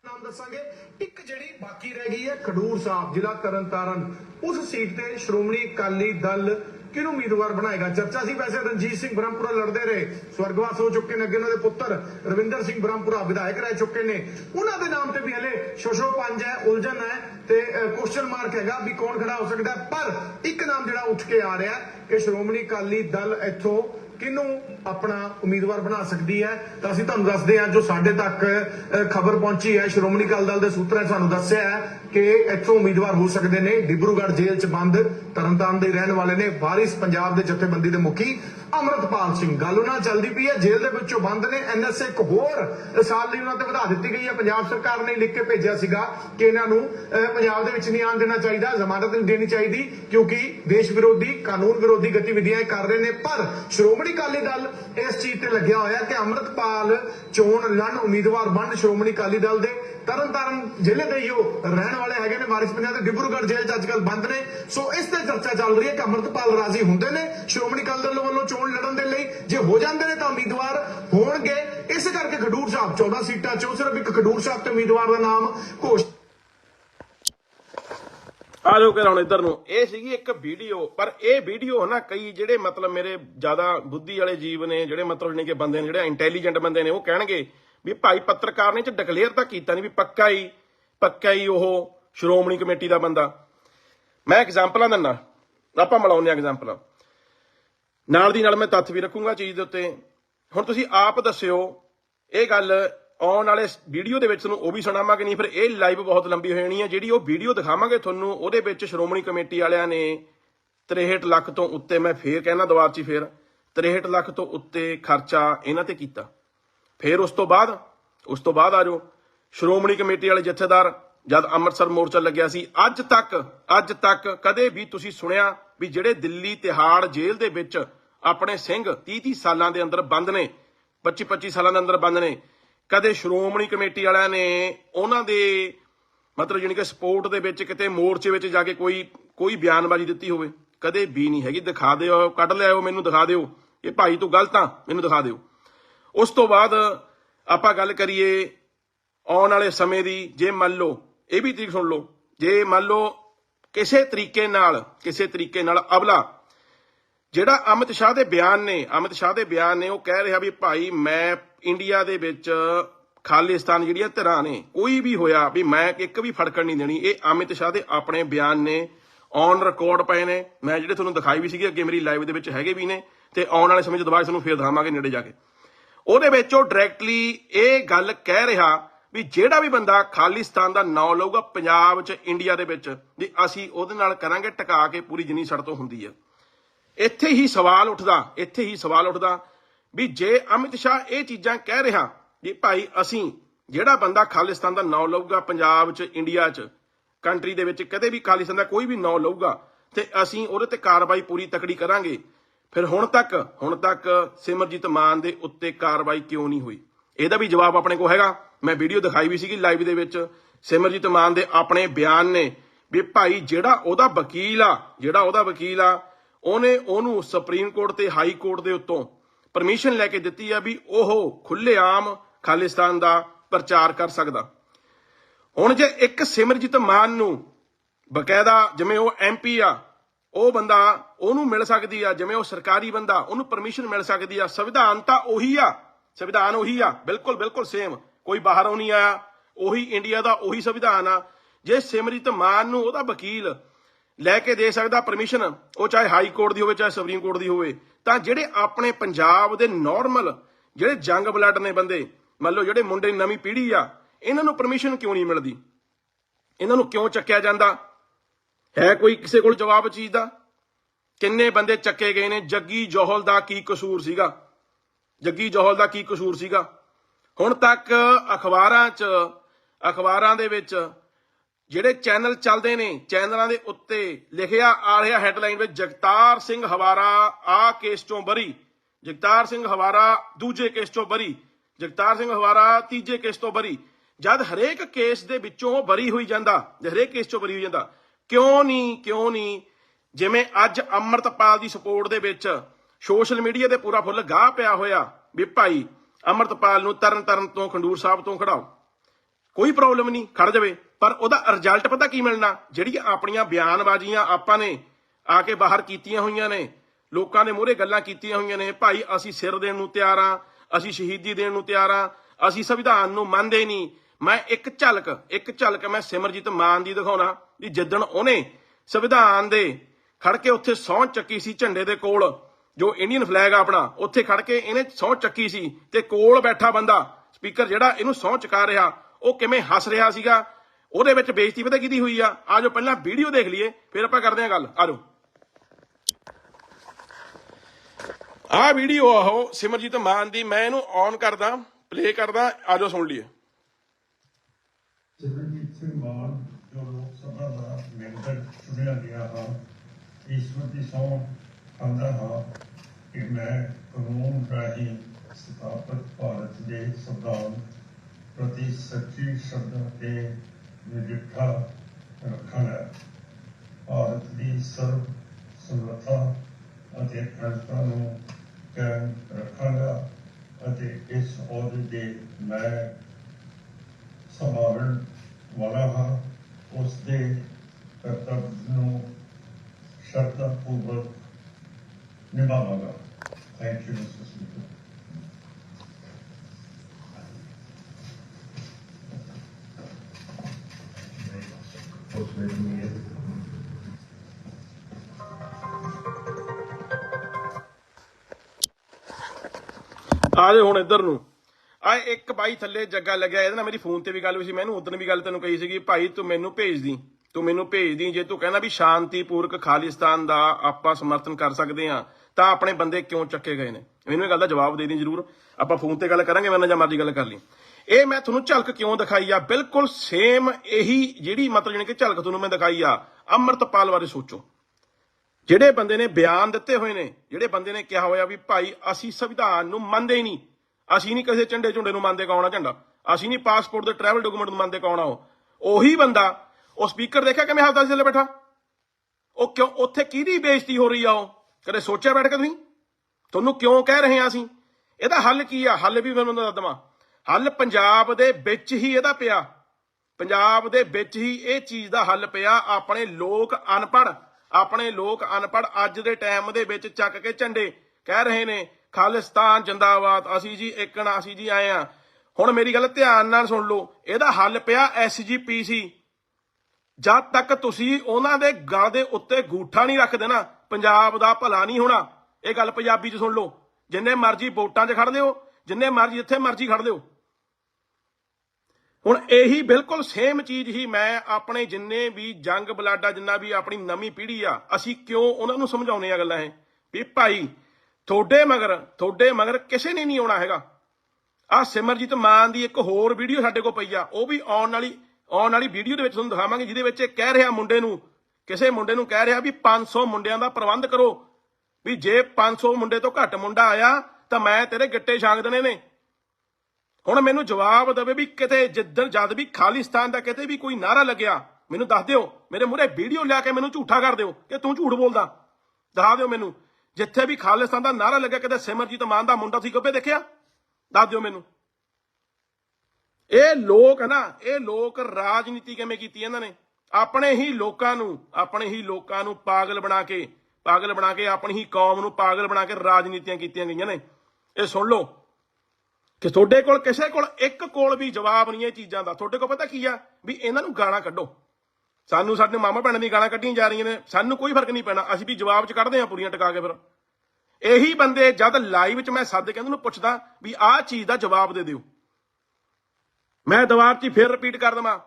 ਨਾਮ ਦੱਸਾਂਗੇ। ਇੱਕ ਜਿਹੜੀ ਬਾਕੀ ਰਹਿ ਗਈ ਹੈ ਖਡੂਰ ਸਾਹਿਬ, ਜ਼ਿਲ੍ਹਾ ਤਰਨਤਾਰਨ। ਉਸ ਸੀਟ ਤੇ ਸ਼੍ਰੋਮਣੀ ਅਕਾਲੀ ਦਲ ਕਿਹਨੂੰ ਉਮੀਦਵਾਰ ਬਣਾਏਗਾ? ਚਰਚਾ ਸੀ ਵੈਸੇ ਰਣਜੀਤ ਸਿੰਘ ਬ੍ਰਹਮਪੁਰਾ ਲੜਦੇ ਰਹੇ। ਸਵਰਗਵਾਸ ਹੋ ਚੁੱਕੇ ਨੇ ਅੱਗੇ ਉਹਨਾਂ ਦੇ ਪੁੱਤਰ, ਰਵਿੰਦਰ ਸਿੰਘ ਬ੍ਰਹਮਪੁਰਾ, ਵਿਧਾਇਕ ਰਹਿ ਚੁੱਕੇ ਨੇ। ਉਹਨਾਂ ਦੇ ਨਾਮ ਤੇ ਵੀ ਹਲੇ ਸ਼ੋਸ਼ੋ ਪੰਜ ਹੈ, ਉਲਝਣ ਹੈ ਤੇ ਕੁਐਸਚਨ ਮਾਰਕ ਹੈਗਾ ਵੀ ਕੌਣ ਖੜਾ ਹੋ ਸਕਦਾ ਪਰ ਇੱਕ ਨਾਮ ਜਿਹੜਾ ਉੱਠ ਕੇ ਆ ਰਿਹਾ ਕਿ ਸ਼੍ਰੋਮਣੀ ਅਕਾਲੀ ਦਲ ਇੱਥੋਂ ਕਿਹਨੂੰ ਆਪਣਾ ਉਮੀਦਵਾਰ ਬਣਾ ਸਕਦੀ ਹੈ? ਤਾਂ ਅਸੀਂ ਤੁਹਾਨੂੰ ਦੱਸਦੇ ਹਾਂ ਜੋ ਸਾਡੇ ਤੱਕ ਖਬਰ ਪਹੁੰਚੀ ਹੈ। ਸ਼੍ਰੋਮਣੀ ਅਕਾਲੀ ਦਲ ਦੇ ਸੂਤਰਾਂ ਨੇ ਸਾਨੂੰ ਦੱਸਿਆ ਹੈ ਕਿ ਇੱਥੋਂ ਉਮੀਦਵਾਰ ਹੋ ਸਕਦੇ ਨੇ। ਡਿਬਰੂਗੜ੍ਹ ਜੇਲ੍ਹ 'ਚ ਬੰਦ, ਤਰਨਤਾਰਨ ਦੇ ਰਹਿਣ ਵਾਲੇ ਨੇ। ਵਾਰਿਸ ਪੰਜਾਬ ਦੇ ਜਥੇਬੰਦੀ ਦੇ ਮੁਖੀ ਅਮਰਤਪਾਲ ਸਿੰਘ। ਗੱਲ ਉਹਨਾਂ ਨਾਲ ਚੱਲਦੀ ਪਈ ਹੈ। ਜੇਲ੍ਹ ਦੇ ਵਿੱਚੋਂ ਬੰਦ ਨੇ। ਐਨਐਸਏ ਇੱਕ ਹੋਰ ਸਾਲ ਲਈ ਉਹਨਾਂ ਤੇ ਵਧਾ ਦਿੱਤੀ ਗਈ ਹੈ। ਪੰਜਾਬ ਸਰਕਾਰ ਨੇ ਲਿਖ ਕੇ ਭੇਜਿਆ ਸੀਗਾ ਕਿ ਇਹਨਾਂ ਨੂੰ ਪੰਜਾਬ ਦੇ ਵਿੱਚ ਨਹੀਂ ਆਉਣ ਦੇਣਾ ਚਾਹੀਦਾ, ਜ਼ਮਾਨਤ ਨਹੀਂ ਦੇਣੀ ਚਾਹੀਦੀ, ਕਿਉਂਕਿ ਦੇਸ਼ ਵਿਰੋਧੀ, ਕਾਨੂੰਨ ਵਿਰੋਧੀ ਗਤੀਵਿਧੀਆਂ ਇਹ ਕਰ ਰਹੇ ਨੇ। ਪਰ ਸ਼੍ਰੋਮਣੀ ਅਕਾਲੀ ਦਲ ਇਸ ਚੀਜ਼ ਤੇ ਲੱਗਿਆ ਹੋਇਆ ਕਿ ਅਮਰਤਪਾਲ ਚੋਣ ਲੜਨ ਉਮੀਦਵਾਰ ਬਣ ਸ਼੍ਰੋਮਣੀ ਅਕਾਲੀ ਦਲ ਦੇ। ਤਰਨਤਾਰਨ ਜ਼ਿਲ੍ਹੇ ਦੇ ਹੀ ਉਹ ਰਹਿਣ ਵਾਲੇ ਹੈਗੇ ਨੇ ਵਾਰਿਸ ਪੰਜਾਬ ਦੇ ਡਿਬਰੂਗੜ੍ਹ ਜੇਲ੍ਹ 'ਚ ਅੱਜਕੱਲ ਬੰਦ ਨੇ। ਸੋ ਇਸ ਤੇ ਚਰਚਾ ਚੱਲ ਰਹੀ ਹੈ ਕਿ ਅਮਰਤਪਾਲ ਰਾਜ਼ੀ ਹੁੰਦੇ ਨੇ ਸ਼੍ਰੋਮਣੀ ਅਕਾਲੀ ਦਲ ਵੱਲੋਂ ਚੋਣ ਲੜਨ ਦੇ ਲਈ। ਜੇ ਹੋ ਜਾਂਦੇ ਨੇ ਤਾਂ ਉਮੀਦਵਾਰ ਹੋਣਗੇ। ਇਸ ਕਰਕੇ ਖਡੂਰ ਸਾਹਿਬ 14 ਸੀਟਾਂ 'ਚੋਂ ਸਿਰਫ ਇੱਕ ਖਡੂਰ ਸਾਹਿਬ ਤੇ ਉਮੀਦਵਾਰ ਦਾ ਨਾਮ ਘੋਸ਼ ਆ ਜਾਓ ਕਿ ਹੁਣ ਇੱਧਰ ਨੂੰ। ਇਹ ਸੀਗੀ ਇੱਕ ਵੀਡੀਓ, ਪਰ ਇਹ ਵੀਡੀਓ ਨਾ ਕਈ ਜਿਹੜੇ ਮਤਲਬ ਮੇਰੇ ਜ਼ਿਆਦਾ ਬੁੱਧੀ ਵਾਲੇ ਜੀਵ ਨੇ, ਜਿਹੜੇ ਮਤਲਬ ਨਹੀਂ ਕਿ ਬੰਦੇ ਨੇ, ਜਿਹੜੇ ਇੰਟੈਲੀਜੈਂਟ ਬੰਦੇ ਨੇ, ਉਹ ਕਹਿਣਗੇ ਵੀ ਭਾਈ ਪੱਤਰਕਾਰ ਨੇ ਚ ਡਿਕਲੇਅਰ ਤਾਂ ਕੀਤਾ ਨਹੀਂ ਵੀ ਪੱਕਾ ਹੀ ਪੱਕਾ ਹੀ ਉਹ ਸ਼੍ਰੋਮਣੀ ਕਮੇਟੀ ਦਾ ਬੰਦਾ। ਮੈਂ ਐਗਜ਼ਾਮਪਲਾਂ ਦਿੰਦਾ ਆਪਾਂ ਮਿਲਾਉਂਦੇ ਆ ਐਗਜ਼ਾਮਪਲਾਂ ਨਾਲ ਦੀ ਨਾਲ ਮੈਂ ਤੱਥ ਵੀ ਰੱਖੂੰਗਾ ਚੀਜ਼ ਦੇ ਉੱਤੇ। ਹੁਣ ਤੁਸੀਂ ਆਪ ਦੱਸਿਓ, ਇਹ ਗੱਲ ਆਉਣ ਵਾਲੇ ਵੀਡੀਓ ਦੇ ਵਿੱਚ ਤੁਹਾਨੂੰ ਉਹ ਵੀ ਸੁਣਾਵਾਂਗੇ, ਨਹੀਂ ਫਿਰ ਇਹ ਲਾਈਵ ਬਹੁਤ ਲੰਬੀ ਹੋ ਜਾਣੀ ਹੈ, ਜਿਹੜੀ ਉਹ ਵੀਡੀਓ ਦਿਖਾਵਾਂਗੇ ਤੁਹਾਨੂੰ, ਉਹਦੇ ਵਿੱਚ ਸ਼੍ਰੋਮਣੀ ਕਮੇਟੀ ਵਾਲਿਆਂ ਨੇ 63 ਲੱਖ ਤੋਂ ਉੱਤੇ, ਮੈਂ ਫੇਰ ਕਹਿਣਾ ਦੁਬਾਰਾ ਚ ਫੇਰ 63 ਲੱਖ ਤੋਂ ਉੱਤੇ ਖਰਚਾ ਇਹਨਾਂ ਤੇ ਕੀਤਾ। ਫਿਰ ਉਸ ਤੋਂ ਬਾਅਦ, ਉਸ ਤੋਂ ਬਾਅਦ ਆ ਜਾਓ, ਸ਼੍ਰੋਮਣੀ ਕਮੇਟੀ ਵਾਲੇ ਜਥੇਦਾਰ, ਜਦ ਅੰਮ੍ਰਿਤਸਰ ਮੋਰਚਾ ਲੱਗਿਆ ਸੀ, ਅੱਜ ਤੱਕ ਅੱਜ ਤੱਕ ਕਦੇ ਵੀ ਤੁਸੀਂ ਸੁਣਿਆ ਵੀ ਜਿਹੜੇ ਦਿੱਲੀ ਤਿਹਾੜ ਜੇਲ੍ਹ ਦੇ ਵਿੱਚ ਆਪਣੇ ਸਿੰਘ 30 30 ਸਾਲਾਂ ਦੇ ਅੰਦਰ ਬੰਦ ਨੇ 25 25 ਸਾਲਾਂ ਦੇ ਅੰਦਰ ਬੰਦ ਨੇ ਕਦੇ ਸ਼੍ਰੋਮਣੀ ਕਮੇਟੀ ਵਾਲਿਆਂ ਨੇ ਉਹਨਾਂ ਦੇ ਮਤਲਬ ਜਾਣੀ ਕਿ ਸਪੋਰਟ ਦੇ ਵਿੱਚ ਕਿਤੇ ਮੋਰਚੇ ਵਿੱਚ ਜਾ ਕੇ ਕੋਈ ਕੋਈ ਬਿਆਨਬਾਜ਼ੀ ਦਿੱਤੀ ਹੋਵੇ, ਕਦੇ ਵੀ ਨਹੀਂ ਹੈਗੀ। ਦਿਖਾ ਦਿਓ, ਕੱਢ ਲਿਆਓ, ਮੈਨੂੰ ਦਿਖਾ ਦਿਓ। ਇਹ ਭਾਈ ਤੂੰ ਗਲਤ ਆ, ਮੈਨੂੰ ਦਿਖਾ ਦਿਓ। ਉਸ ਤੋਂ ਬਾਅਦ ਆਪਾਂ ਗੱਲ ਕਰੀਏ ਆਉਣ ਵਾਲੇ ਸਮੇਂ ਦੀ, ਜੇ ਮੰਨ ਲਓ, ਇਹ ਵੀ ਤਰੀਕ ਸੁਣ ਲਓ, ਜੇ ਮੰਨ ਲਓ ਕਿਸੇ ਤਰੀਕੇ ਨਾਲ, ਕਿਸੇ ਤਰੀਕੇ ਨਾਲ ਅਬਲਾ, ਜਿਹੜਾ ਅਮਿਤ ਸ਼ਾਹ ਦੇ ਬਿਆਨ ਨੇ, ਅਮਿਤ ਸ਼ਾਹ ਦੇ ਬਿਆਨ ਨੇ, ਉਹ ਕਹਿ ਰਿਹਾ ਵੀ ਭਾਈ ਮੈਂ ਇੰਡੀਆ ਦੇ ਵਿੱਚ ਖਾਲਿਸਤਾਨ ਜਿਹੜੀਆਂ ਧਿਰਾਂ ਨੇ, ਕੋਈ ਵੀ ਹੋਇਆ ਵੀ ਮੈਂ ਇੱਕ ਵੀ ਫੜਕਣ ਨਹੀਂ ਦੇਣੀ, ਇਹ ਅਮਿਤ ਸ਼ਾਹ ਦੇ ਆਪਣੇ ਬਿਆਨ ਨੇ। ਔਨ ਰਿਕਾਰਡ ਪਏ ਨੇ। ਮੈਂ ਜਿਹੜੇ ਤੁਹਾਨੂੰ ਦਿਖਾਈ ਵੀ ਸੀਗੇ, ਅੱਗੇ ਮੇਰੀ ਲਾਈਵ ਦੇ ਵਿੱਚ ਹੈਗੇ ਵੀ ਨੇ, ਤੇ ਆਉਣ ਵਾਲੇ ਸਮੇਂ 'ਚ ਦੁਬਾਰਾ ਤੁਹਾਨੂੰ ਫੇਰ ਦਿਖਾਵਾਂਗੇ ਨੇੜੇ ਜਾ ਕੇ। ਉਹਦੇ ਵਿੱਚ ਉਹ ਡਾਇਰੈਕਟਲੀ ਇਹ ਗੱਲ ਕਹਿ ਰਿਹਾ ਵੀ ਜਿਹੜਾ ਵੀ ਬੰਦਾ ਖਾਲਿਸਤਾਨ ਦਾ ਨਾਂ ਲਊਗਾ ਪੰਜਾਬ 'ਚ, ਇੰਡੀਆ ਦੇ ਵਿੱਚ, ਵੀ ਅਸੀਂ ਉਹਦੇ ਨਾਲ ਕਰਾਂਗੇ, ਟਿਕਾ ਕੇ ਪੂਰੀ ਜਿੰਨੀ ਸੜ ਤੋਂ ਹੁੰਦੀ ਆ। ਇੱਥੇ ਹੀ ਸਵਾਲ ਉੱਠਦਾ, ਇੱਥੇ ਹੀ ਸਵਾਲ ਉੱਠਦਾ। ਵੀ ਜੇ ਅਮਿਤ ਸ਼ਾਹ ਇਹ ਚੀਜ਼ਾਂ ਕਹਿ ਰਿਹਾ ਵੀ ਭਾਈ ਅਸੀਂ ਜਿਹੜਾ ਬੰਦਾ ਖਾਲਿਸਤਾਨ ਦਾ ਨਾਂ ਲਊਗਾ ਪੰਜਾਬ 'ਚ, ਇੰਡੀਆ 'ਚ ਕੰਟਰੀ ਦੇ ਵਿੱਚ ਕਦੇ ਵੀ ਖਾਲਿਸਤਾਨ ਦਾ ਕੋਈ ਵੀ ਨਾਂ ਲਊਗਾ, ਤੇ ਅਸੀਂ ਉਹਦੇ ਤੇ ਕਾਰਵਾਈ ਪੂਰੀ ਤਕੜੀ ਕਰਾਂਗੇ। ਫਿਰ ਹੁਣ ਤੱਕ ਹੁਣ ਤੱਕ ਸਿਮਰਜੀਤ ਮਾਨ ਦੇ ਉੱਤੇ ਕਾਰਵਾਈ ਕਿਉਂ ਨਹੀਂ ਹੋਈ? ਇਹਦਾ ਵੀ ਜਵਾਬ ਆਪਣੇ ਕੋਲ ਹੈਗਾ। ਮੈਂ ਵੀਡੀਓ ਦਿਖਾਈ ਵੀ ਸੀਗੀ ਲਾਈਵ ਦੇ ਵਿੱਚ। ਸਿਮਰਜੀਤ ਮਾਨ ਦੇ ਆਪਣੇ ਬਿਆਨ ਨੇ ਵੀ ਭਾਈ ਜਿਹੜਾ ਉਹਦਾ ਵਕੀਲ ਆ, ਜਿਹੜਾ ਉਹਦਾ ਵਕੀਲ ਆ, ਉਹਨੇ ਉਹਨੂੰ ਸੁਪਰੀਮ ਕੋਰਟ ਤੇ ਹਾਈ ਕੋਰਟ ਦੇ ਉੱਤੋਂ ਪਰਮਿਸ਼ਨ ਲੈ ਕੇ ਦਿੱਤੀ ਆ ਵੀ ਉਹ ਖੁੱਲੇਆਮ ਖਾਲਿਸਤਾਨ ਦਾ ਪ੍ਰਚਾਰ ਕਰ ਸਕਦਾ। ਹੁਣ ਜੇ ਇੱਕ ਸਿਮਰਜੀਤ ਮਾਨ ਨੂੰ ਬਕਾਇਦਾ ਜਿਵੇਂ ਉਹ ਐਮਪੀ ਆ, ਉਹ ਬੰਦਾ ਉਹਨੂੰ ਮਿਲ ਸਕਦੀ ਆ, ਜਿਵੇਂ ਉਹ ਸਰਕਾਰੀ ਬੰਦਾ, ਉਹਨੂੰ ਪਰਮਿਸ਼ਨ ਮਿਲ ਸਕਦੀ ਆ। ਸੰਵਿਧਾਨ ਤਾਂ ਉਹੀ ਆ, ਸੰਵਿਧਾਨ ਉਹੀ ਆ, ਬਿਲਕੁਲ ਬਿਲਕੁਲ ਸੇਮ। ਕੋਈ ਬਾਹਰੋਂ ਨਹੀਂ ਆਇਆ, ਉਹੀ ਇੰਡੀਆ ਦਾ ਉਹੀ ਸੰਵਿਧਾਨ ਆ। ਜੇ ਸਿਮਰਜੀਤ ਮਾਨ ਨੂੰ ਉਹਦਾ ਵਕੀਲ ਲੈ ਕੇ ਦੇ ਸਕਦਾ ਪਰਮਿਸ਼ਨ ਉਹ ਚਾਹੇ ਹਾਈ ਕੋਰਟ ਦੀ ਹੋਵੇ, ਚਾਹੇ ਸੁਪਰੀਮ ਕੋਰਟ ਦੀ ਹੋਵੇ, ਤਾਂ ਜਿਹੜੇ ਆਪਣੇ ਪੰਜਾਬ ਦੇ ਨਾਰਮਲ ਜਿਹੜੇ ਜੰਗ ਬਲੱਡ ਨੇ ਬੰਦੇ, ਮੰਨ ਲਓ ਜਿਹੜੇ ਮੁੰਡੇ ਦੀ ਨਵੀਂ ਪੀੜ੍ਹੀ ਆ, ਇਹਨਾਂ ਨੂੰ ਪਰਮਿਸ਼ਨ ਕਿਉਂ ਨਹੀਂ ਮਿਲਦੀ? ਇਹਨਾਂ ਨੂੰ ਕਿਉਂ ਚੱਕਿਆ ਜਾਂਦਾ? ਹੈ ਕੋਈ ਕਿਸੇ ਕੋਲ ਜਵਾਬ ਚੀਜ਼ ਦਾ? ਕਿੰਨੇ ਬੰਦੇ ਚੱਕੇ ਗਏ ਨੇ? ਜੱਗੀ ਜੋਹਲ ਦਾ ਕੀ ਕਸੂਰ ਸੀਗਾ? ਜੱਗੀ ਜੋਹਲ ਦਾ ਕੀ ਕਸੂਰ ਸੀਗਾ? ਹੁਣ ਤੱਕ ਅਖਬਾਰਾਂ 'ਚ, ਅਖਬਾਰਾਂ ਦੇ ਵਿੱਚ ਜਿਹੜੇ ਚੈਨਲ ਚੱਲਦੇ ਨੇ, ਚੈਨਲਾਂ ਦੇ ਉੱਤੇ ਲਿਖਿਆ ਆ ਰਿਹਾ ਹੈਡਲਾਈਨ ਵਿੱਚ, ਜਗਤਾਰ ਸਿੰਘ ਹਵਾਰਾ ਆ ਕੇਸ ਚੋਂ ਬਰੀ। ਜਗਤਾਰ ਸਿੰਘ ਹਵਾਰਾ ਦੂਜੇ ਕੇਸ ਚੋਂ ਬਰੀ। ਜਗਤਾਰ ਸਿੰਘ ਹਵਾਰਾ ਤੀਜੇ ਕੇਸ ਤੋਂ ਬਰੀ। ਜਦ ਹਰੇਕ ਕੇਸ ਦੇ ਵਿੱਚੋਂ ਬਰੀ ਹੋਈ ਜਾਂਦਾ ਹਰੇਕ ਕੇਸ ਚੋਂ ਬਰੀ ਹੋਈ ਜਾਂਦਾ, ਕਿਉਂ ਨਹੀਂ ਕਿਉਂ ਨਹੀਂ ਜਿਵੇਂ ਅੱਜ ਅਮਰਤਪਾਲ ਦੀ ਸਪੋਰਟ ਦੇ ਵਿੱਚ ਸੋਸ਼ਲ ਮੀਡੀਆ ਤੇ ਪੂਰਾ ਫੁੱਲ ਗਾਹ ਪਿਆ ਹੋਇਆ ਵੀ ਭਾਈ ਅਮਰਤਪਾਲ ਨੂੰ ਤਰਨ ਤਰਨ ਤੋਂ ਖੰਡੂਰ ਸਾਹਿਬ ਤੋਂ ਖੜਾਓ। ਕੋਈ ਪ੍ਰੋਬਲਮ ਨਹੀਂ ਖੜ ਜਾਵੇ। ਪਰ ਉਹਦਾ ਰਿਜ਼ਲਟ ਪਤਾ ਕੀ ਮਿਲਣਾ? ਜਿਹੜੀਆਂ ਆਪਣੀਆਂ ਬਿਆਨਬਾਜ਼ੀਆਂ ਆਪਾਂ ਨੇ ਆ ਕੇ ਬਾਹਰ ਕੀਤੀਆਂ ਹੋਈਆਂ ਨੇ, ਲੋਕਾਂ ਦੇ ਮੂਹਰੇ ਗੱਲਾਂ ਕੀਤੀਆਂ ਹੋਈਆਂ ਨੇ, ਭਾਈ ਅਸੀਂ ਸਿਰ ਦੇਣ ਨੂੰ ਤਿਆਰ ਆ ਅਸੀਂ ਸ਼ਹੀਦੀ ਦੇਣ ਨੂੰ ਤਿਆਰ ਆ ਅਸੀਂ ਸੰਵਿਧਾਨ ਨੂੰ ਮੰਨਦੇ ਨਹੀਂ। ਮੈਂ ਇੱਕ ਝਲਕ ਇੱਕ ਝਲਕ ਮੈਂ ਸਿਮਰਜੀਤ ਮਾਨ ਦੀ ਦਿਖਾਉਣਾ, ਵੀ ਜਿੱਦਣ ਉਹਨੇ ਸੰਵਿਧਾਨ ਦੇ ਖੜ ਕੇ ਉੱਥੇ ਸਹੁੰ ਚੱਕੀ ਸੀ ਝੰਡੇ ਦੇ ਕੋਲ, ਜੋ ਇੰਡੀਅਨ ਫਲੈਗ ਆ ਆਪਣਾ, ਉੱਥੇ ਖੜ ਕੇ ਇਹਨੇ ਸਹੁੰ ਚੱਕੀ ਸੀ ਤੇ ਕੋਲ ਬੈਠਾ ਬੰਦਾ, ਸਪੀਕਰ ਜਿਹੜਾ ਇਹਨੂੰ ਸਹੁੰ ਚੁਕਾ ਰਿਹਾ, ਉਹ ਕਿਵੇਂ ਹੱਸ ਰਿਹਾ ਸੀਗਾ? ਉਹਦੇ ਵਿੱਚ ਬੇਇੱਜ਼ਤੀ ਪਤਾ ਕਿਹਦੀ ਹੋਈ ਆ? ਆਜੋ ਪਹਿਲਾਂ ਵੀਡੀਓ ਦੇਖ ਲਈਏ, ਫਿਰ ਆਪਾਂ ਕਰਦੇ ਹਾਂ ਗੱਲ। ਆਜੋ ਆਹ ਵੀਡੀਓ ਆ ਉਹ, ਸਿਮਰਜੀਤ ਮਾਨ ਦੀ। ਮੈਂ ਇਹਨੂੰ ਔਨ ਕਰਦਾ ਪਲੇ ਕਰਦਾ ਆਜੋ ਸੁਣ ਲਈਏ। ਸਿਮਰਜੀਤ ਸਿੰਘ ਮਾਨ, ਜੋ ਲੋਕ ਸਭਾ ਦਾ ਮੈਂਬਰ ਚੁਣਿਆ ਗਿਆ ਹਾਂ ਈਸ਼ਵਰ ਦੀ ਸਹੁੰ ਖਾਂਦਾ ਹਾਂ ਕਿ ਮੈਂ ਕਾਨੂੰਨ ਰਾਹੀਂ ਸਥਾਪਿਤ ਭਾਰਤ ਦੇ ਸੰਵਿਧਾਨ ਪ੍ਰਤੀ ਸੱਚੀ ਸ਼ਰਧਾ ਤੇ ਨਜਿੱਠਾ ਰੱਖਾਂਗਾ ਭਾਰਤ ਦੀ ਸਰਵ ਸਮਰੱਥਾ ਅਤੇ ਅਖੰਡਤਾ ਨੂੰ ਕਾਇਮ ਰੱਖਾਂਗਾ ਅਤੇ ਇਸ ਅਹੁਦੇ ਦੇ ਮੈਂ ਸੰਭਾਲਣ ਵਾਲਾ ਹਾਂ। ਉਸ ਦੇ ਕਰਤੱਵ ਨੂੰ ਸ਼ਰਧਾ ਪੂਰਵਕ ਨਿਭਾਵਾਂਗਾ। ਥੈਂਕ ਯੂ ਮਿਸਟਰ ਸਪੀਕਰ ਆ ਜਾਓ ਹੁਣ ਇੱਧਰ ਨੂੰ। ਆ ਇੱਕ ਬਾਈ ਥੱਲੇ ਜੱਗਾ ਲੱਗਿਆ, ਇਹਦੇ ਨਾਲ ਮੇਰੀ ਫੋਨ ਤੇ ਵੀ ਗੱਲ ਹੋਈ ਸੀ। ਮੈਨੂੰ ਉਦੋਂ ਵੀ ਗੱਲ ਤੈਨੂੰ ਕਹੀ ਸੀਗੀ, ਭਾਈ, ਤੂੰ ਮੈਨੂੰ ਭੇਜ ਦੀ ਤੂੰ ਮੈਨੂੰ ਭੇਜ ਦੀ ਜੇ ਤੂੰ ਕਹਿੰਦਾ ਵੀ ਸ਼ਾਂਤੀਪੂਰਕ ਖਾਲਿਸਤਾਨ ਦਾ ਆਪਾਂ ਸਮਰਥਨ ਕਰ ਸਕਦੇ ਆ ਤਾਂ ਆਪਣੇ ਬੰਦੇ ਕਿਉਂ ਚੱਕੇ ਗਏ ਨੇ? ਮੈਨੂੰ ਇਹ ਗੱਲ ਦਾ ਜਵਾਬ ਦੇ ਦੀ ਜਰੂਰ। ਆਪਾਂ ਫੋਨ ਤੇ ਗੱਲ ਕਰਾਂਗੇ, ਮੈਂ ਨਾ ਜਾਂ ਮਰਜ਼ੀ ਗੱਲ ਕਰ ਲਈ। ਇਹ ਮੈਂ ਤੁਹਾਨੂੰ ਝਲਕ ਕਿਉਂ ਦਿਖਾਈ ਆ? ਬਿਲਕੁਲ ਸੇਮ ਇਹੀ ਜਿਹੜੀ ਮਤਲਬ ਜਾਣੀ ਕਿ ਝਲਕ ਤੁਹਾਨੂੰ ਮੈਂ ਦਿਖਾਈ ਆ, ਅੰਮ੍ਰਿਤਪਾਲ ਬਾਰੇ ਸੋਚੋ। ਜਿਹੜੇ ਬੰਦੇ ਨੇ ਬਿਆਨ ਦਿੱਤੇ ਹੋਏ ਨੇ, ਜਿਹੜੇ ਬੰਦੇ ਨੇ ਕਿਹਾ ਹੋਇਆ ਵੀ ਭਾਈ ਅਸੀਂ ਸੰਵਿਧਾਨ ਨੂੰ ਮੰਨਦੇ ਹੀ ਨਹੀਂ, ਅਸੀਂ ਨਹੀਂ ਕਿਸੇ ਝੰਡੇ ਝੁੰਡੇ ਨੂੰ ਮੰਨਦੇ ਕੌਣਾ ਝੰਡਾ? ਅਸੀਂ ਨਹੀਂ ਪਾਸਪੋਰਟ ਦੇ ਟਰੈਵਲ ਡਾਕੂਮੈਂਟ ਨੂੰ ਮੰਨਦੇ ਕੌਣਾ ਉਹ? ਉਹੀ ਬੰਦਾ, ਉਹ ਸਪੀਕਰ ਦੇਖਿਆ ਕਿਵੇਂ ਹੱਸਦਾ ਸੀ ਥੱਲੇ ਬੈਠਾ? ਉਹ ਕਿਉਂ, ਉੱਥੇ ਕਿਹਦੀ ਬੇਇੱਜ਼ਤੀ ਹੋ ਰਹੀ ਆ ਉਹ? ਕਦੇ ਸੋਚਿਆ ਬੈਠ ਕੇ ਤੁਸੀਂ? ਤੁਹਾਨੂੰ ਕਿਉਂ ਕਹਿ ਰਹੇ ਆ ਅਸੀਂ? ਇਹਦਾ ਹੱਲ ਕੀ ਆ? ਹੱਲ ਵੀ ਮੈਂ ਤੁਹਾਨੂੰ ਦੱਸ ਦਵਾਂ। ਹੱਲ ਪੰਜਾਬ ਦੇ ਵਿੱਚ ਹੀ ਇਹਦਾ ਪਿਆ। ਪੰਜਾਬ ਦੇ ਵਿੱਚ ਹੀ ਇਹ ਚੀਜ਼ ਦਾ ਹੱਲ ਪਿਆ। ਆਪਣੇ ਲੋਕ ਅਨਪੜ੍ਹ, ਆਪਣੇ ਲੋਕ ਅਨਪੜ੍ਹ ਅੱਜ ਦੇ ਟਾਈਮ ਦੇ ਵਿੱਚ ਚੱਕ ਕੇ ਝੰਡੇ ਕਹਿ ਰਹੇ ਨੇ, ਖਾਲਿਸਤਾਨ ਜਿੰਦਾਬਾਦ, ਅਸੀਂ ਜੀ ਇੱਕਣਾ ਅਸੀਂ ਜੀ ਆਏ ਆ ਹੁਣ ਮੇਰੀ ਗੱਲ ਧਿਆਨ ਨਾਲ ਸੁਣ ਲਓ, ਇਹਦਾ ਹੱਲ ਪਿਆ ਐਸਜੀਪੀਸੀ ਜਦ ਤੱਕ ਤੁਸੀਂ ਉਹਨਾਂ ਦੇ ਗਲ ਦੇ ਉੱਤੇ ਗੂਠਾ ਨਹੀਂ ਰੱਖਦੇ ਨਾ ਪੰਜਾਬ ਦਾ ਭਲਾ ਨਹੀਂ ਹੋਣਾ, ਇਹ ਗੱਲ ਪੰਜਾਬੀ 'ਚ ਸੁਣ ਲਓ। ਜਿੰਨੇ ਮਰਜ਼ੀ ਵੋਟਾਂ 'ਚ ਖੜਦੇ ਹੋ ਜਿੰਨੇ ਮਰਜ਼ੀ, ਜਿੱਥੇ ਮਰਜ਼ੀ ਖੜਦੇ ਹੋ ਹੁਣ ਇਹੀ ਬਿਲਕੁਲ ਸੇਮ ਚੀਜ਼ ਹੀ ਮੈਂ ਆਪਣੇ ਜਿੰਨੇ ਵੀ ਜੰਗ ਬਲਾਡਾ ਜਿੰਨਾ ਵੀ ਆਪਣੀ ਨਵੀਂ ਪੀੜ੍ਹੀ ਆ, ਅਸੀਂ ਕਿਉਂ ਉਹਨਾਂ ਨੂੰ ਸਮਝਾਉਣੇ ਆ ਗੱਲਾਂ ਇਹ? ਵੀ ਭਾਈ, ਤੁਹਾਡੇ ਮਗਰ ਤੁਹਾਡੇ ਮਗਰ ਕਿਸੇ ਨੇ ਨਹੀਂ ਆਉਣਾ ਹੈਗਾ। ਆ ਸਿਮਰਜੀਤ ਮਾਨ ਦੀ ਇੱਕ ਹੋਰ ਵੀਡੀਓ ਸਾਡੇ ਕੋਲ ਪਈ ਆ, ਉਹ ਵੀ ਆਉਣ ਵਾਲੀ ਆਉਣ ਵਾਲੀ ਵੀਡੀਓ ਦੇ ਵਿੱਚ ਤੁਹਾਨੂੰ ਦਿਖਾਵਾਂਗੇ, ਜਿਹਦੇ ਵਿੱਚ ਇਹ ਕਹਿ ਰਿਹਾ ਮੁੰਡੇ ਨੂੰ, ਕਿਸੇ ਮੁੰਡੇ ਨੂੰ ਕਹਿ ਰਿਹਾ ਵੀ 500 ਮੁੰਡਿਆਂ ਦਾ ਪ੍ਰਬੰਧ ਕਰੋ, ਵੀ ਜੇ 500 ਮੁੰਡੇ ਤੋਂ ਘੱਟ ਮੁੰਡਾ ਆਇਆ, ਤਾਂ ਮੈਂ ਤੇਰੇ ਗਿੱਟੇ ਛਾਂਗ ਦੇਣੇ ਨੇ। ਹੁਣ ਮੈਨੂੰ ਜਵਾਬ ਦੇਵੇ ਵੀ ਕਿਤੇ ਜਿੱਦਣ ਜਦ ਵੀ ਖਾਲਿਸਤਾਨ ਦਾ ਕਿਤੇ ਵੀ ਕੋਈ ਨਾਰਾ ਲੱਗਿਆ, ਮੈਨੂੰ ਦੱਸ ਦਿਓ, ਮੇਰੇ ਮੂਹਰੇ ਵੀਡੀਓ ਲਿਆ ਕੇ ਮੈਨੂੰ ਝੂਠਾ ਕਰ ਦਿਓ ਕਿ ਤੂੰ ਝੂਠ ਬੋਲਦਾ। ਦਿਖਾ ਦਿਓ ਮੈਨੂੰ, ਜਿੱਥੇ ਵੀ ਖਾਲਿਸਤਾਨ ਦਾ ਨਾਰਾ ਲੱਗਿਆ, ਕਿਤੇ ਸਿਮਰਜੀਤ ਮਾਨ ਦਾ ਮੁੰਡਾ ਸੀ, ਗੱਬੇ ਦੇਖਿਆ? ਦੱਸ ਦਿਓ ਮੈਨੂੰ। ਇਹ ਲੋਕ ਹੈ ਨਾ, ਇਹ ਲੋਕ ਰਾਜਨੀਤੀ ਕਿਵੇਂ ਕੀਤੀ ਇਹਨਾਂ ਨੇ? ਆਪਣੇ ਹੀ ਲੋਕਾਂ ਨੂੰ, ਆਪਣੇ ਹੀ ਲੋਕਾਂ ਨੂੰ ਪਾਗਲ ਬਣਾ ਕੇ, ਪਾਗਲ ਬਣਾ ਕੇ ਆਪਣੀ ਹੀ ਕੌਮ ਨੂੰ ਪਾਗਲ ਬਣਾ ਕੇ ਰਾਜਨੀਤੀਆਂ ਕੀਤੀਆਂ ਗਈਆਂ ਨੇ। ਇਹ ਸੁਣ ਲਓ ਕਿ ਤੁਹਾਡੇ ਕੋਲ ਕਿਸੇ ਕੋਲ ਇੱਕ ਕੋਲ ਵੀ ਜਵਾਬ ਨਹੀਂ ਇਹ ਚੀਜ਼ਾਂ ਦਾ। ਤੁਹਾਡੇ ਕੋਲ ਪਤਾ ਕੀ ਆ? ਵੀ ਇਹਨਾਂ ਨੂੰ ਗਾਣਾ ਕੱਢੋ। ਸਾਨੂੰ ਸਾਡੇ ਮਾਮਾ ਭੈਣਾਂ ਦੀ ਗਾਲਾਂ ਕੱਢੀਆਂ ਜਾ ਰਹੀਆਂ ਨੇ। ਸਾਨੂੰ ਕੋਈ ਫ਼ਰਕ ਨਹੀਂ ਪੈਣਾ। ਅਸੀਂ ਵੀ ਜਵਾਬ ਚ ਕੱਢਦੇ ਆ ਪੂਰੀਆਂ ਟਿਕਾ ਕੇ ਫਿਰ। ਇਹੀ ਬੰਦੇ ਜਦ ਲਾਈਵ ਚ ਮੈਂ ਸੱਦ ਕੇ ਉਹਨਾਂ ਨੂੰ ਪੁੱਛਦਾ ਵੀ ਆਹ ਚੀਜ਼ ਦਾ ਜਵਾਬ ਦੇ ਦਿਓ। ਮੈਂ ਦੁਬਾਰ 'ਚ ਹੀ ਫਿਰ ਰਿਪੀਟ ਕਰ ਦਵਾਂ।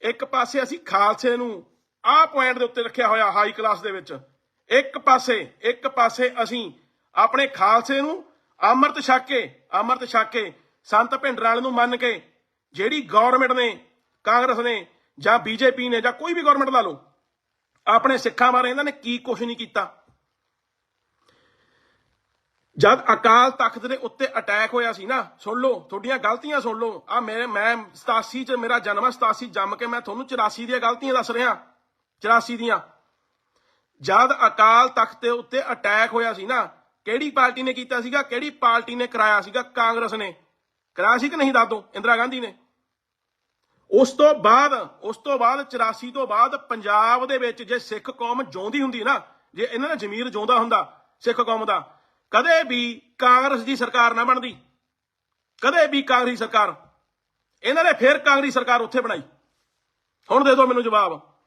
ਇੱਕ ਪਾਸੇ ਅਸੀਂ ਖਾਲਸੇ ਨੂੰ ਆਹ ਪੁਆਇੰਟ ਦੇ ਉੱਤੇ ਰੱਖਿਆ ਹੋਇਆ ਹਾਈ ਕਲਾਸ ਦੇ ਵਿੱਚ। ਇੱਕ ਪਾਸੇ ਇੱਕ ਪਾਸੇ ਅਸੀਂ ਆਪਣੇ ਖਾਲਸੇ ਨੂੰ ਅੰਮ੍ਰਿਤ ਛਕ ਕੇ ਅੰਮ੍ਰਿਤ ਛਕ ਕੇ ਸੰਤ ਭਿੰਡਰਾਲ ਨੂੰ ਮੰਨ ਕੇ ਜਿਹੜੀ ਗਵਰਨਮੈਂਟ ਨੇ, ਕਾਂਗਰਸ ਨੇ ਜਾਂ ਬੀਜੇਪੀ ਨੇ ਜਾਂ ਕੋਈ ਵੀ ਗਵਰਨਮੈਂਟ ਲਾ ਲਓ, ਆਪਣੇ ਸਿੱਖਾਂ ਬਾਰੇ ਇਹਨਾਂ ਨੇ ਕੀ ਕੁਝ ਨਹੀਂ ਕੀਤਾ। ਜਦ ਅਕਾਲ ਤਖਤ ਦੇ ਉੱਤੇ ਅਟੈਕ ਹੋਇਆ ਸੀ ਨਾ, ਸੁਣ ਲਓ, ਤੁਹਾਡੀਆਂ ਗਲਤੀਆਂ ਸੁਣ ਲਓ ਆ ਮੇਰੇ, ਮੈਂ 87 ਚ, ਮੇਰਾ ਜਨਮ ਹੈ 87 ਜੰਮ ਕੇ ਮੈਂ ਤੁਹਾਨੂੰ 84 ਦੀਆਂ ਗਲਤੀਆਂ ਦੱਸ ਰਿਹਾ 84 ਦੀਆਂ। ਜਦ ਅਕਾਲ ਤਖਤ ਦੇ ਉੱਤੇ ਅਟੈਕ ਹੋਇਆ ਸੀ ਨਾ ਕਿਹੜੀ ਪਾਰਟੀ ਨੇ ਕੀਤਾ ਸੀਗਾ, ਕਿਹੜੀ ਪਾਰਟੀ ਨੇ ਕਰਾਇਆ ਸੀਗਾ, ਕਾਂਗਰਸ ਨੇ। ਕਰਾਇਆ ਸੀ ਕਿ ਨਹੀਂ ਦੱਸ ਇੰਦਰਾ ਗਾਂਧੀ ਨੇ। ਉਸ ਤੋਂ ਬਾਅਦ, ਉਸ ਤੋਂ ਬਾਅਦ 84 ਤੋਂ ਬਾਅਦ ਪੰਜਾਬ ਦੇ ਵਿੱਚ ਜੇ ਸਿੱਖ ਕੌਮ ਜਿਉਂਦੀ ਹੁੰਦੀ ਨਾ, ਜੇ ਇਹਨਾਂ ਦਾ ਜ਼ਮੀਰ ਜਿਉਂਦਾ ਹੁੰਦਾ, ਸਿੱਖ ਕੌਮ ਦਾ, ਕਦੇ ਵੀ ਕਾਂਗਰਸ ਦੀ ਸਰਕਾਰ ਨਾ ਬਣਦੀ। ਕਦੇ ਵੀ ਕਾਂਗਰਸੀ ਸਰਕਾਰ। ਇਹਨਾਂ ਨੇ ਫੇਰ ਕਾਂਗਰਸੀ ਸਰਕਾਰ ਉੱਥੇ ਬਣਾਈ। ਹੁਣ ਦੇ ਦਿਓ ਮੈਨੂੰ ਜਵਾਬ।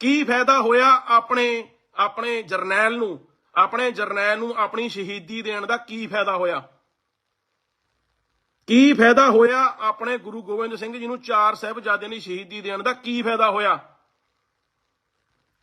ਕੀ ਫਾਇਦਾ ਹੋਇਆ ਆਪਣੇ ਆਪਣੇ ਜਰਨੈਲ ਨੂੰ ਆਪਣੇ ਜਰਨੈਲ ਨੂੰ ਆਪਣੀ ਸ਼ਹੀਦੀ ਦੇਣ ਦਾ ਕੀ ਫਾਇਦਾ ਹੋਇਆ? ਕੀ ਫਾਇਦਾ ਹੋਇਆ ਆਪਣੇ ਗੁਰੂ ਗੋਬਿੰਦ ਸਿੰਘ ਜੀ ਨੂੰ ਚਾਰ ਸਾਹਿਬਜ਼ਾਦਿਆਂ ਦੀ ਸ਼ਹੀਦੀ ਦੇਣ ਦਾ ਕੀ ਫਾਇਦਾ ਹੋਇਆ?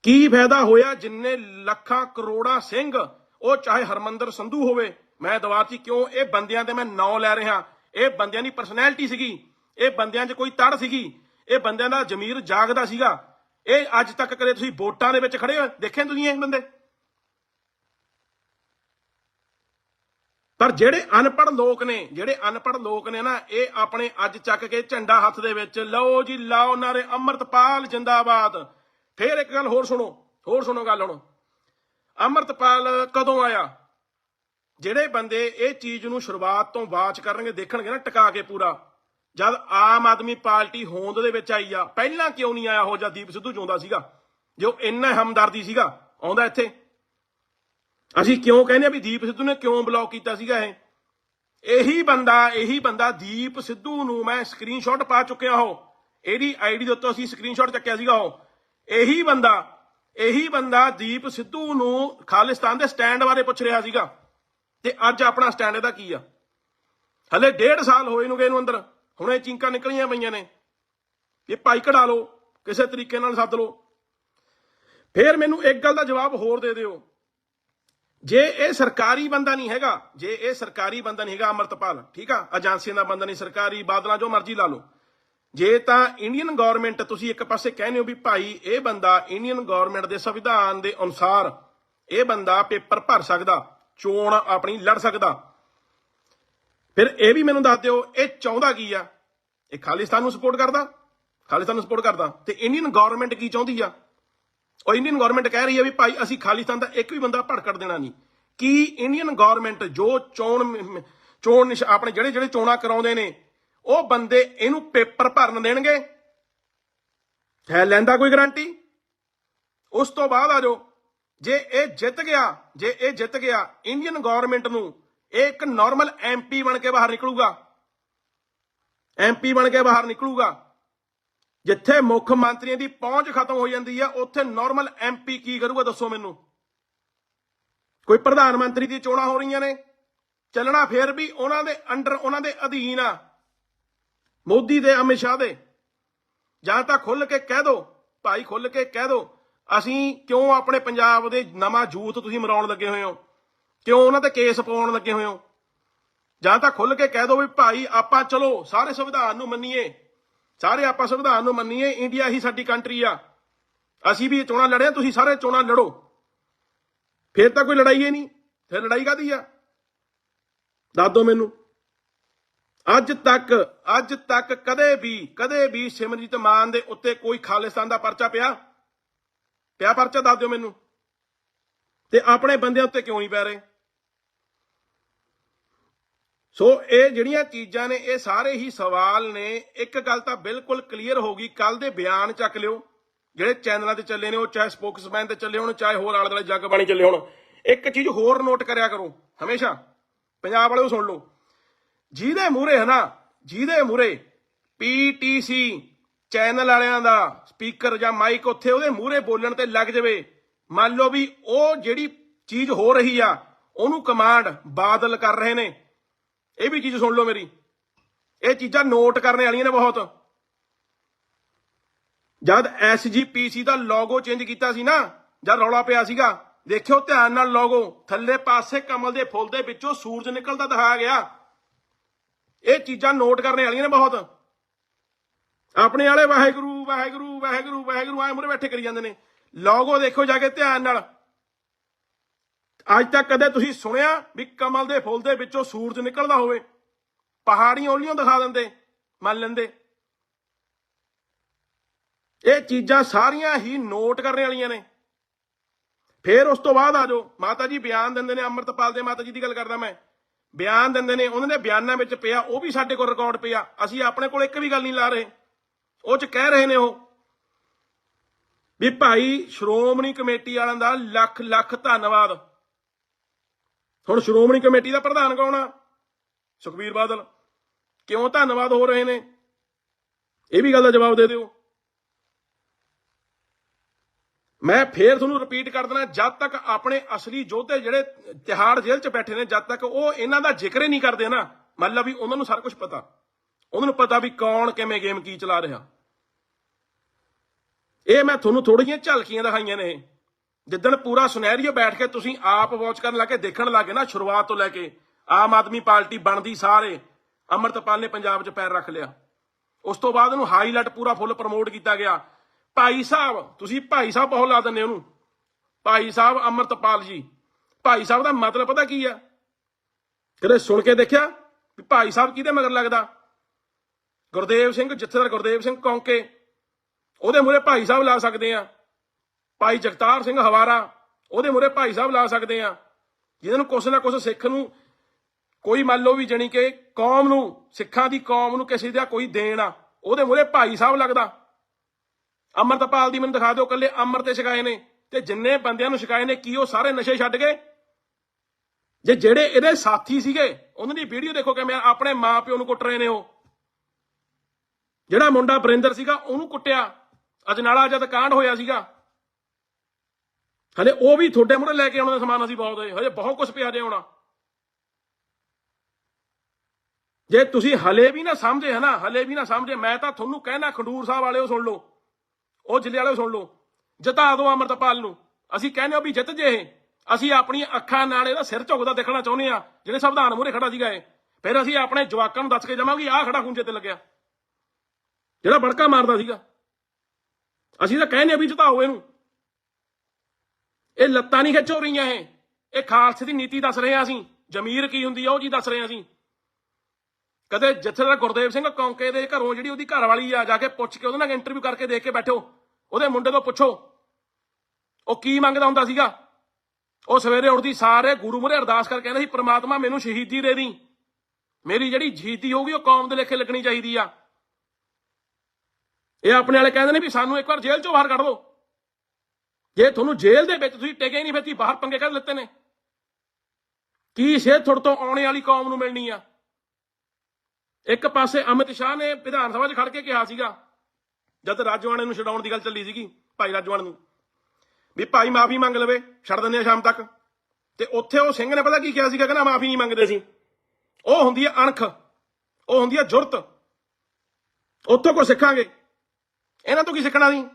ਕੀ ਫਾਇਦਾ ਹੋਇਆ ਜਿੰਨੇ ਲੱਖਾਂ ਕਰੋੜਾਂ ਸਿੰਘ, ਉਹ ਚਾਹੇ ਹਰਮੰਦਰ ਸੰਧੂ ਹੋਵੇ, ਮੈਂ ਦਵਾਤੀ ਕਿਉਂ? ਇਹ ਬੰਦਿਆਂ ਤੇ ਮੈਂ ਨਾਂ ਲੈ ਰਿਹਾ। ਇਹ ਬੰਦਿਆਂ ਦੀ ਪਰਸਨੈਲਿਟੀ ਸੀਗੀ। ਇਹ ਬੰਦਿਆਂ 'ਚ ਕੋਈ ਤੜ ਸੀਗੀ। ਇਹ ਬੰਦਿਆਂ ਦਾ ਜ਼ਮੀਰ ਜਾਗਦਾ ਸੀਗਾ। ਇਹ ਅੱਜ ਤੱਕ ਕਦੇ ਤੁਸੀਂ ਵੋਟਾਂ ਦੇ ਵਿੱਚ ਖੜੇ ਹੋ? ਦੇਖੇ ਤੁਸੀਂ ਇਹ ਬੰਦੇ? ਪਰ ਜਿਹੜੇ ਅਨਪੜ੍ਹ ਲੋਕ ਨੇ, ਜਿਹੜੇ ਅਨਪੜ੍ਹ ਲੋਕ ਨੇ ਨਾ, ਇਹ ਆਪਣੇ ਅੱਜ ਚੱਕ ਕੇ ਝੰਡਾ ਹੱਥ ਦੇ ਵਿੱਚ, ਲਓ ਜੀ, ਲਾਓ ਨਾਰੇ, ਅੰਮ੍ਰਿਤਪਾਲ ਜਿੰਦਾਬਾਦ। ਫੇਰ ਇੱਕ ਗੱਲ ਹੋਰ ਸੁਣੋ ਹੋਰ ਸੁਣੋ ਗੱਲ ਹੁਣ। ਅੰਮ੍ਰਿਤਪਾਲ ਕਦੋਂ ਆਇਆ? ਜਿਹੜੇ ਬੰਦੇ ਇਹ ਚੀਜ਼ ਨੂੰ ਸ਼ੁਰੂਆਤ ਤੋਂ ਬਾਅਦ ਕਰਨਗੇ, ਦੇਖਣਗੇ ਨਾ, ਟਿਕਾ ਕੇ ਪੂਰਾ। ਜਦ ਆਮ ਆਦਮੀ ਪਾਰਟੀ ਹੋਂਦ ਦੇ ਵਿੱਚ ਆਈ ਆ, ਪਹਿਲਾਂ ਕਿਉਂ ਨਹੀਂ ਆਇਆ ਹੋ ਜਦ ਦੀਪ ਸਿੱਧੂ ਚਾਹੁੰਦਾ ਸੀਗਾ? ਜੋ ਇੰਨਾ ਹਮਦਰਦੀ ਸੀਗਾ, ਆਉਂਦਾ ਇੱਥੇ। ਅਸੀਂ ਕਿਉਂ ਕਹਿੰਦੇ ਆ ਵੀ ਦੀਪ ਸਿੱਧੂ ਨੇ ਕਿਉਂ ਬਲੌਕ ਕੀਤਾ ਸੀਗਾ ਇਹ? ਇਹੀ ਬੰਦਾ ਇਹੀ ਬੰਦਾ ਦੀਪ ਸਿੱਧੂ ਨੂੰ ਮੈਂ ਸਕਰੀਨਸ਼ਾਟ ਪਾ ਚੁੱਕਿਆ ਹਾਂ ਇਹਦੀ ਆਈਡੀ ਦੇ ਉੱਤੇ ਅਸੀਂ ਸਕਰੀਨਸ਼ਾਟ ਚੱਕਿਆ ਸੀਗਾ ਉਹ। ਇਹੀ ਬੰਦਾ ਇਹੀ ਬੰਦਾ ਦੀਪ ਸਿੱਧੂ ਨੂੰ ਖਾਲਿਸਤਾਨ ਦੇ ਸਟੈਂਡ ਬਾਰੇ ਪੁੱਛ ਰਿਹਾ ਸੀਗਾ। ਤੇ ਅੱਜ ਆਪਣਾ ਸਟੈਂਡ ਇਹਦਾ ਕੀ ਆ? ਹਲੇ ਡੇਢ ਸਾਲ ਹੋਏ ਨੂੰ ਗਏ ਨੂੰ ਅੰਦਰ। ਹੁਣ ਇਹ ਚਿੰਕਾਂ ਨਿਕਲੀਆਂ ਪਈਆਂ ਨੇ। ਇਹ ਭਾਈ ਕਢਾ ਲਓ, ਕਿਸੇ ਤਰੀਕੇ ਨਾਲ ਸੱਦ ਲਓ। ਫੇਰ ਮੈਨੂੰ ਇੱਕ ਗੱਲ ਦਾ ਜਵਾਬ ਹੋਰ ਦੇ ਦਿਓ। ਜੇ ਇਹ ਸਰਕਾਰੀ ਬੰਦਾ ਨਹੀਂ ਹੈਗਾ, ਜੇ ਇਹ ਸਰਕਾਰੀ ਬੰਦਾ ਨਹੀਂ ਹੈਗਾ ਅਮਰਤਪਾਲ, ਠੀਕ ਆ? ਏਜੰਸੀਆਂ ਦਾ ਬੰਦਾ ਨਹੀਂ, ਸਰਕਾਰੀ ਬਾਦਲਾਂ ਜੋ ਮਰਜ਼ੀ ਲਾ ਲਓ। ਜੇ ਤਾਂ ਇੰਡੀਅਨ ਗਵਰਨਮੈਂਟ ਤੁਸੀਂ ਇੱਕ ਪਾਸੇ ਕਹਿੰਦੇ ਹੋ ਵੀ ਭਾਈ ਇਹ ਬੰਦਾ ਇੰਡੀਅਨ ਗਵਰਨਮੈਂਟ ਦੇ ਸੰਵਿਧਾਨ ਦੇ ਅਨੁਸਾਰ ਇਹ ਬੰਦਾ ਪੇਪਰ ਭਰ ਸਕਦਾ, ਚੋਣ ਆਪਣੀ ਲੜ ਸਕਦਾ। ਫਿਰ ਇਹ ਵੀ ਮੈਨੂੰ ਦੱਸ ਦਿਓ, ਇਹ ਚਾਹੁੰਦਾ ਕੀ ਆ? ਇਹ ਖਾਲਿਸਤਾਨ ਨੂੰ ਸਪੋਰਟ ਕਰਦਾ? ਖਾਲਿਸਤਾਨ ਨੂੰ ਸਪੋਰਟ ਕਰਦਾ। ਤੇ ਇੰਡੀਅਨ ਗਵਰਨਮੈਂਟ ਕੀ ਚਾਹੁੰਦੀ ਆ? ਉਹ ਇੰਡੀਅਨ ਗਵਰਨਮੈਂਟ ਕਹਿ ਰਹੀ ਹੈ ਵੀ ਭਾਈ ਅਸੀਂ ਖਾਲਿਸਤਾਨ ਦਾ ਇੱਕ ਵੀ ਬੰਦਾ ਭੜਕੜ ਦੇਣਾ ਨਹੀਂ। ਕੀ ਇੰਡੀਅਨ ਗਵਰਨਮੈਂਟ ਜੋ ਚੋਣ ਚੋਣ ਨਿਸ਼- ਆਪਣੇ ਜਿਹੜੇ ਜਿਹੜੇ ਚੋਣਾਂ ਕਰਾਉਂਦੇ ਨੇ, ਉਹ ਬੰਦੇ ਇਹਨੂੰ ਪੇਪਰ ਭਰਨ ਦੇਣਗੇ? ਹੈ ਲੈਂਦਾ ਕੋਈ ਗਾਰੰਟੀ ਉਸ ਤੋਂ ਬਾਅਦ ਆ ਜਾਓ। ਜੇ ਇਹ ਜਿੱਤ ਗਿਆ, ਜੇ ਇਹ ਜਿੱਤ ਗਿਆ ਇੰਡੀਅਨ ਗਵਰਨਮੈਂਟ ਨੂੰ ਇਹ ਇੱਕ ਨਾਰਮਲ ਐਮਪੀ ਬਣ ਕੇ ਬਾਹਰ ਨਿਕਲੂਗਾ। ਐਮਪੀ ਬਣ ਕੇ ਬਾਹਰ ਨਿਕਲੂਗਾ। ਜਿੱਥੇ ਮੁੱਖ ਮੰਤਰੀਆਂ ਦੀ ਪਹੁੰਚ ਖਤਮ ਹੋ ਜਾਂਦੀ ਆ, ਉੱਥੇ ਨਾਰਮਲ ਐਮਪੀ ਕੀ ਕਰੂਗਾ ਦੱਸੋ ਮੈਨੂੰ? ਕੋਈ ਪ੍ਰਧਾਨ ਮੰਤਰੀ ਦੀ ਚੋਣਾਂ ਹੋ ਰਹੀਆਂ ਨੇ। ਚੱਲਣਾ ਫੇਰ ਵੀ ਉਹਨਾਂ ਦੇ ਅੰਡਰ ਉਹਨਾਂ ਦੇ ਅਧੀਨ ਆ। ਮੋਦੀ ਦੇ, ਅਮਿਤ ਸ਼ਾਹ ਦੇ। ਜਾਂ ਤਾਂ ਖੁੱਲ ਕੇ ਕਹਿ ਦੋ, ਭਾਈ ਖੁੱਲ ਕੇ ਕਹਿ ਦੋ, ਅਸੀਂ ਕਿਉਂ ਆਪਣੇ ਪੰਜਾਬ ਦੇ ਨਵਾਂ ਯੂਥ ਤੁਸੀਂ ਮਰਾਉਣ ਲੱਗੇ ਹੋਏ ਹੋ? ਕਿਉਂ ਉਹਨਾਂ ਤੇ ਕੇਸ ਪਾਉਣ ਲੱਗੇ ਹੋਏ ਹੋ? ਜਾਂ ਤਾਂ ਖੁੱਲ ਕੇ ਕਹਿ ਦੋ ਵੀ ਭਾਈ ਆਪਾਂ ਚਲੋ, ਸਾਰੇ ਸੰਵਿਧਾਨ ਨੂੰ ਮੰਨੀਏ। ਸਾਰੇ ਆਪਾਂ ਸੰਵਿਧਾਨ ਨੂੰ ਮੰਨੀਏ ਇੰਡੀਆ ਹੀ ਸਾਡੀ ਕੰਟਰੀ ਆ। ਅਸੀਂ ਵੀ ਇਹ ਚੋਣਾਂ ਲੜਿਆ, ਤੁਸੀਂ ਸਾਰੇ ਚੋਣਾਂ ਲੜੋ। ਫੇਰ ਤਾਂ ਕੋਈ ਲੜਾਈ ਹੀ ਨਹੀਂ, ਫਿਰ ਲੜਾਈ ਕਾਦੀ ਆ? ਦੱਸ ਦਿਓ ਮੈਨੂੰ। ਅੱਜ ਤੱਕ ਅੱਜ ਤੱਕ ਕਦੇ ਵੀ ਕਦੇ ਵੀ ਸਿਮਰਜੀਤ ਮਾਨ ਦੇ ਉੱਤੇ ਕੋਈ ਖਾਲਿਸਤਾਨ ਦਾ ਪਰਚਾ ਪਿਆ? ਪਿਆ ਪਰਚਾ ਦੱਸ ਦਿਓ ਮੈਨੂੰ। ਤੇ ਆਪਣੇ ਬੰਦਿਆਂ ਉੱਤੇ ਕਿਉਂ ਨਹੀਂ ਪੈ ਰਹੇ? ਸੋ ਇਹ ਜਿਹੜੀਆਂ ਚੀਜ਼ਾਂ ਨੇ, ਇਹ ਸਾਰੇ ਹੀ ਸਵਾਲ ਨੇ। ਇੱਕ ਗੱਲ ਤਾਂ ਬਿਲਕੁਲ ਕਲੀਅਰ ਹੋ ਗਈ। ਕੱਲ ਦੇ ਬਿਆਨ ਚੱਕ ਲਿਓ। ਜਿਹੜੇ ਚੈਨਲਾਂ ਤੇ ਚੱਲੇ ਨੇ, ਉਹ ਚਾਹੇ ਸਪੋਕਸਮੈਨ ਤੇ ਚੱਲੇ ਹੋਣ, ਚਾਹੇ ਹੋਰ ਆਲੇ ਦੁਆਲੇ ਜੱਗ ਬਾਣੀ ਚੱਲੇ ਹੋਣ। ਇੱਕ ਚੀਜ਼ ਹੋਰ ਨੋਟ ਕਰਿਆ ਕਰੋ, ਹਮੇਸ਼ਾ। ਪੰਜਾਬ ਵਾਲਿਓ ਸੁਣ ਲਓ। ਜਿਹਦੇ ਮੂਰੇ ਹੈ ਨਾ, ਜਿਹਦੇ ਮੂਰੇ ਪੀਟੀਸੀ ਚੈਨਲ ਵਾਲਿਆਂ ਦਾ ਸਪੀਕਰ ਜਾਂ ਮਾਈਕ ਉੱਥੇ, ਉਹਦੇ ਮੂਰੇ ਬੋਲਣ ਤੇ ਲੱਗ ਜਾਵੇ। ਮੰਨ ਲਓ ਵੀ ਉਹ ਜਿਹੜੀ ਚੀਜ਼ ਹੋ ਰਹੀ ਆ, ਉਹਨੂੰ ਕਮਾਂਡ ਬਾਦਲ ਕਰ ਰਹੇ ਨੇ। ਇਹ ਵੀ ਚੀਜ਼ ਸੁਣ ਲਓ ਮੇਰੀ। ਇਹ ਚੀਜ਼ਾਂ ਨੋਟ ਕਰਨੇ ਵਾਲੀਆਂ ਨੇ ਬਹੁਤ। ਜਦ ਐਸਜੀਪੀਸੀ ਦਾ ਲੋਗੋ ਚੇਂਜ ਕੀਤਾ ਸੀ ਨਾ, ਜਦ ਰੌਲਾ ਪਿਆ ਸੀਗਾ, ਦੇਖਿਓ ਧਿਆਨ ਨਾਲ ਲੋਗੋ ਥੱਲੇ ਪਾਸੇ ਕਮਲ ਦੇ ਫੁੱਲ ਦੇ ਵਿੱਚੋਂ ਸੂਰਜ ਨਿਕਲਦਾ ਦਿਖਾਇਆ ਗਿਆ। ਇਹ ਚੀਜ਼ਾਂ ਨੋਟ ਕਰਨੇ ਵਾਲੀਆਂ ਨੇ ਬਹੁਤ। ਆਪਣੇ ਵਾਲੇ ਵਾਹਿਗੁਰੂ ਵਾਹਿਗੁਰੂ ਵਾਹਿਗੁਰੂ ਵਾਹਿਗੁਰੂ, ਆਏ ਮੁਰੇ ਬੈਠੇ ਕਰੀ ਜਾਂਦੇ ਨੇ। ਲੋਗੋ ਦੇਖੋ ਜਾ ਕੇ ਧਿਆਨ ਨਾਲ। ਅੱਜ ਤੱਕ ਕਦੇ ਤੁਸੀਂ ਸੁਣਿਆ ਵੀ ਕਮਲ ਦੇ ਫੁੱਲ ਦੇ ਵਿੱਚੋਂ ਸੂਰਜ ਨਿਕਲਦਾ ਹੋਵੇ? ਪਹਾੜੀਆਂ ਉਹਲੀਆਂ ਦਿਖਾ ਦਿੰਦੇ, ਮੰਨ ਲੈਂਦੇ। ਇਹ ਚੀਜ਼ਾਂ ਸਾਰੀਆਂ ਹੀ ਨੋਟ ਕਰਨ ਵਾਲੀਆਂ ਨੇ। ਫਿਰ ਉਸ ਤੋਂ ਬਾਅਦ ਆ ਜਾਓ। ਮਾਤਾ ਜੀ ਬਿਆਨ ਦਿੰਦੇ ਨੇ ਅੰਮ੍ਰਿਤਪਾਲ ਦੇ ਮਾਤਾ ਜੀ ਦੀ ਗੱਲ ਕਰਦਾ ਮੈਂ। ਬਿਆਨ ਦਿੰਦੇ ਨੇ, ਉਹਨਾਂ ਦੇ ਬਿਆਨਾਂ ਵਿੱਚ ਪਿਆ, ਉਹ ਵੀ ਸਾਡੇ ਕੋਲ ਰਿਕਾਰਡ ਪਿਆ। ਅਸੀਂ ਆਪਣੇ ਕੋਲ ਇੱਕ ਵੀ ਗੱਲ ਨਹੀਂ ਲਾ ਰਹੇ। ਉਹ ਚ ਕਹਿ ਰਹੇ ਨੇ ਉਹ ਵੀ ਭਾਈ ਸ਼੍ਰੋਮਣੀ ਕਮੇਟੀ ਵਾਲਿਆਂ ਦਾ ਲੱਖ ਲੱਖ ਧੰਨਵਾਦ। ਹੁਣ ਸ਼੍ਰੋਮਣੀ ਕਮੇਟੀ ਦਾ ਪ੍ਰਧਾਨ ਕੌਣ ਆ? ਸੁਖਬੀਰ ਬਾਦਲ। ਕਿਉਂ ਧੰਨਵਾਦ ਹੋ ਰਹੇ ਨੇ? ਇਹ ਵੀ ਗੱਲ ਦਾ ਜਵਾਬ ਦੇ ਦਿਓ। ਮੈਂ ਫੇਰ ਤੁਹਾਨੂੰ ਰਿਪੀਟ ਕਰ ਦੇਣਾ ਜਦ ਤੱਕ ਆਪਣੇ ਅਸਲੀ ਯੋਧੇ ਜਿਹੜੇ ਤਿਹਾੜ ਜੇਲ੍ਹ 'ਚ ਬੈਠੇ ਨੇ, ਜਦ ਤੱਕ ਉਹ ਇਹਨਾਂ ਦਾ ਜ਼ਿਕਰ ਹੀ ਨਹੀਂ ਕਰਦੇ ਨਾ, ਮਤਲਬ ਵੀ ਉਹਨਾਂ ਨੂੰ ਸਾਰਾ ਕੁਝ ਪਤਾ। ਉਹਨਾਂ ਨੂੰ ਪਤਾ ਵੀ ਕੌਣ ਕਿਵੇਂ ਗੇਮ ਕੀ ਚਲਾ ਰਿਹਾ। ਇਹ ਮੈਂ ਤੁਹਾਨੂੰ ਥੋੜੀਆਂ ਝਲਕੀਆਂ ਦਿਖਾਈਆਂ ਨੇ। ਇਹ। ਜਿੱਦਣ ਪੂਰਾ ਸੁਨਹਿਰੀਓ ਬੈਠ ਕੇ ਤੁਸੀਂ ਆਪ ਵਾਚ ਕਰਨ ਲੱਗੇ, ਦੇਖਣ ਲੱਗੇ ਨਾ, ਸ਼ੁਰੂਆਤ ਤੋਂ ਲੈ ਕੇ, ਆਮ ਆਦਮੀ ਪਾਰਟੀ ਬਣਦੀ ਸਾਰੇ, ਅਮਰਤਪਾਲ ਨੇ ਪੰਜਾਬ 'ਚ ਪੈਰ ਰੱਖ ਲਿਆ। ਉਸ ਤੋਂ ਬਾਅਦ ਉਹਨੂੰ ਹਾਈਲਾਈਟ ਪੂਰਾ ਫੁੱਲ ਪ੍ਰਮੋਟ ਕੀਤਾ ਗਿਆ। ਭਾਈ ਸਾਹਿਬ, ਤੁਸੀਂ ਭਾਈ ਸਾਹਿਬ ਬਹੁਤ ਲਾ ਦਿੰਦੇ ਉਹਨੂੰ। ਭਾਈ ਸਾਹਿਬ ਅਮਰਤਪਾਲ ਜੀ, ਭਾਈ ਸਾਹਿਬ ਦਾ ਮਤਲਬ ਪਤਾ ਕੀ ਆ? ਕਦੇ ਸੁਣ ਕੇ ਦੇਖਿਆ ਵੀ ਭਾਈ ਸਾਹਿਬ ਕਿਹਦੇ ਮਗਰ ਲੱਗਦਾ? ਗੁਰਦੇਵ ਸਿੰਘ ਜਥੇਦਾਰ ਗੁਰਦੇਵ ਸਿੰਘ ਕੌਂਕੇ, ਉਹਦੇ ਮੂਰੇ ਭਾਈ ਸਾਹਿਬ ਲਾ ਸਕਦੇ ਆ। ਭਾਈ ਜਗਤਾਰ ਸਿੰਘ ਹਵਾਰਾ, ਉਹਦੇ ਮੂਰੇ ਭਾਈ ਸਾਹਿਬ ਲਾ ਸਕਦੇ ਆ ਜਿਹਨਾਂ ਨੂੰ ਕੁਛ ਨਾ ਕੁਛ ਸਿੱਖ ਨੂੰ ਕੋਈ ਮੰਨ ਲਓ ਵੀ ਜਣੀ ਕਿ ਕੌਮ ਨੂੰ, ਸਿੱਖਾਂ ਦੀ ਕੌਮ ਨੂੰ ਕਿਸੇ ਦਾ ਕੋਈ ਦੇਣ ਆ, ਉਹਦੇ ਮੂਰੇ ਭਾਈ ਸਾਹਿਬ ਲੱਗਦਾ। ਅਮਰਤਪਾਲ ਦੀ ਮੈਨੂੰ ਦਿਖਾ ਦਿਓ ਕੱਲੇ ਅਮਰ ਤੇ ਛਕਾਏ ਨੇ, ਤੇ ਜਿੰਨੇ ਬੰਦਿਆਂ ਨੂੰ ਛਕਾਏ ਨੇ, ਕੀ ਉਹ ਸਾਰੇ ਨਸ਼ੇ ਛੱਡ ਗਏ? ਜੇ ਜਿਹੜੇ ਇਹਦੇ ਸਾਥੀ ਸੀਗੇ, ਉਹਨਾਂ ਦੀ ਵੀਡੀਓ ਦੇਖੋ ਕਿ ਮੈਂ ਆਪਣੇ ਮਾਪਿਓ ਨੂੰ ਕੁੱਟ ਰਹੇ ਨੇ ਉਹ। ਜਿਹੜਾ ਮੁੰਡਾ ਬਰਿੰਦਰ ਸੀਗਾ, ਉਹਨੂੰ ਕੁੱਟਿਆ। ਅਜਨਾਲਾ ਜਦ ਕਾਂਡ ਹੋਇਆ ਸੀਗਾ ਹਲੇ ਉਹ ਵੀ ਤੁਹਾਡੇ ਮੂਹਰੇ ਲੈ ਕੇ ਆਉਣਾ ਦਾ ਸਮਾਨ ਅਸੀਂ ਬਹੁਤ ਹੈ ਹਜੇ ਬਹੁਤ ਕੁਝ ਪਿਆ ਜੇ ਆਉਣਾ। ਜੇ ਤੁਸੀਂ ਹਲੇ ਵੀ ਨਾ ਸਮਝੇ ਹਨਾ, ਹਲੇ ਵੀ ਨਾ ਸਮਝੇ, ਮੈਂ ਤਾਂ ਤੁਹਾਨੂੰ ਕਹਿਣਾ, ਖੰਡੂਰ ਸਾਹਿਬ ਵਾਲਿਓ ਸੁਣ ਲਓ। ਉਹ ਜ਼ਿਲ੍ਹੇ ਵਾਲਿਓ ਸੁਣ ਲਓ। ਜਿਤਾ ਦਿਓ ਅਮਰਤਪਾਲ ਨੂੰ। ਅਸੀਂ ਕਹਿੰਦੇ ਹਾਂ ਵੀ ਜਿੱਤ ਜੇ ਇਹ। ਅਸੀਂ ਆਪਣੀਆਂ ਅੱਖਾਂ ਨਾਲ ਇਹਦਾ ਸਿਰ ਝੁਕਦਾ ਦੇਖਣਾ ਚਾਹੁੰਦੇ ਆ ਜਿਹੜੇ ਸੰਵਿਧਾਨ ਮੂਹਰੇ ਖੜਾ ਸੀਗਾ ਇਹ। ਫਿਰ ਅਸੀਂ ਆਪਣੇ ਜਵਾਕਾਂ ਨੂੰ ਦੱਸ ਕੇ ਜਾਵਾਂਗੇ, ਆਹ ਖੜਾ ਖੁੰਝੇ ਤੇ ਲੱਗਿਆ। ਜਿਹੜਾ ਬੜਕਾ ਮਾਰਦਾ ਸੀਗਾ। ਅਸੀਂ ਤਾਂ ਕਹਿੰਦੇ ਆ ਵੀ ਜਿਤਾਓ ਇਹਨੂੰ। ਇਹ ਲੱਤਾਂ ਨਹੀਂ ਖਿੱਚ ਹੋ ਰਹੀਆਂ ਇਹ। ਇਹ ਖਾਲਸੇ ਦੀ ਨੀਤੀ ਦੱਸ ਰਹੇ ਆ ਅਸੀਂ। ਜ਼ਮੀਰ ਕੀ ਹੁੰਦੀ ਆ, ਉਹ ਜੀ ਦੱਸ ਰਹੇ ਆ ਅਸੀਂ। ਕਦੇ ਜਥੇਦਾਰ ਗੁਰਦੇਵ ਸਿੰਘ ਕੌਂਕੇ ਦੇ ਘਰੋਂ ਜਿਹੜੀ ਉਹਦੀ ਘਰ ਵਾਲੀ ਆ, ਜਾ ਕੇ ਪੁੱਛ ਕੇ ਉਹਦੇ ਨਾਲ ਇੰਟਰਵਿਊ ਕਰਕੇ ਦੇਖ ਕੇ ਬੈਠੋ। ਉਹਦੇ ਮੁੰਡੇ ਤੋਂ ਪੁੱਛੋ। ਉਹ ਕੀ ਮੰਗਦਾ ਹੁੰਦਾ ਸੀਗਾ? ਉਹ ਸਵੇਰੇ ਉੱਠਦੀ, ਸਾਰੇ ਗੁਰੂ ਮੂਹਰੇ ਅਰਦਾਸ ਕਰ ਕਹਿੰਦਾ ਸੀ, ਪ੍ਰਮਾਤਮਾ ਮੈਨੂੰ ਸ਼ਹੀਦੀ ਦੇ ਦੀ ਮੇਰੀ ਜਿਹੜੀ ਸ਼ਹੀਦੀ ਹੋਊਗੀ, ਉਹ ਕੌਮ ਦੇ ਲੇਖੇ ਲੱਗਣੀ ਚਾਹੀਦੀ ਆ। ਇਹ ਆਪਣੇ ਵਾਲੇ ਕਹਿੰਦੇ ਨੇ ਵੀ ਸਾਨੂੰ ਇੱਕ ਵਾਰ ਜੇਲ੍ਹ ਚੋਂ ਬਾਹਰ ਕੱਢ ਦਿਓ ਜੇ ਤੁਹਾਨੂੰ ਜੇਲ੍ਹ ਦੇ ਵਿੱਚ ਤੁਸੀਂ ਟਿਕੇ ਨਹੀਂ, ਫਿਰ ਤੁਸੀਂ ਬਾਹਰ ਪੰਗੇ ਕਰ ਲਿੱਤੇ ਨੇ। ਕੀ ਸੇਧ ਤੁਹਾਡੇ ਤੋਂ ਆਉਣੇ ਵਾਲੀ ਕੌਮ ਨੂੰ ਮਿਲਣੀ ਆ? ਇੱਕ ਪਾਸੇ ਅਮਿਤ ਸ਼ਾਹ ਨੇ ਵਿਧਾਨ ਸਭਾ 'ਚ ਖੜ ਕੇ ਕਿਹਾ ਸੀਗਾ, ਜਦ ਰਾਜਵਾਣੇ ਨੂੰ ਛਡਾਉਣ ਦੀ ਗੱਲ ਚੱਲੀ ਸੀਗੀ, ਭਾਈ ਰਾਜਵਾਨ ਨੂੰ, ਵੀ ਭਾਈ ਮਾਫੀ ਮੰਗ ਲਵੇ, ਛੱਡ ਦਿੰਦੇ ਆ ਸ਼ਾਮ ਤੱਕ। ਤੇ ਉੱਥੇ ਉਹ ਸਿੰਘ ਨੇ ਪਤਾ ਕੀ ਕਿਹਾ ਸੀਗਾ, ਕਹਿੰਦਾ ਮਾਫੀ ਨਹੀਂ ਮੰਗਦੇ ਸੀ ਉਹ ਹੁੰਦੀ ਹੈ ਅਣਖ, ਉਹ ਹੁੰਦੀ ਹੈ ਜੁਰਤ। ਉੱਥੋਂ ਕੋ ਸਿੱਖਾਂਗੇ। ਇਹਨਾਂ ਤੋਂ ਕੀ ਸਿੱਖਣਾ ਨਹੀਂ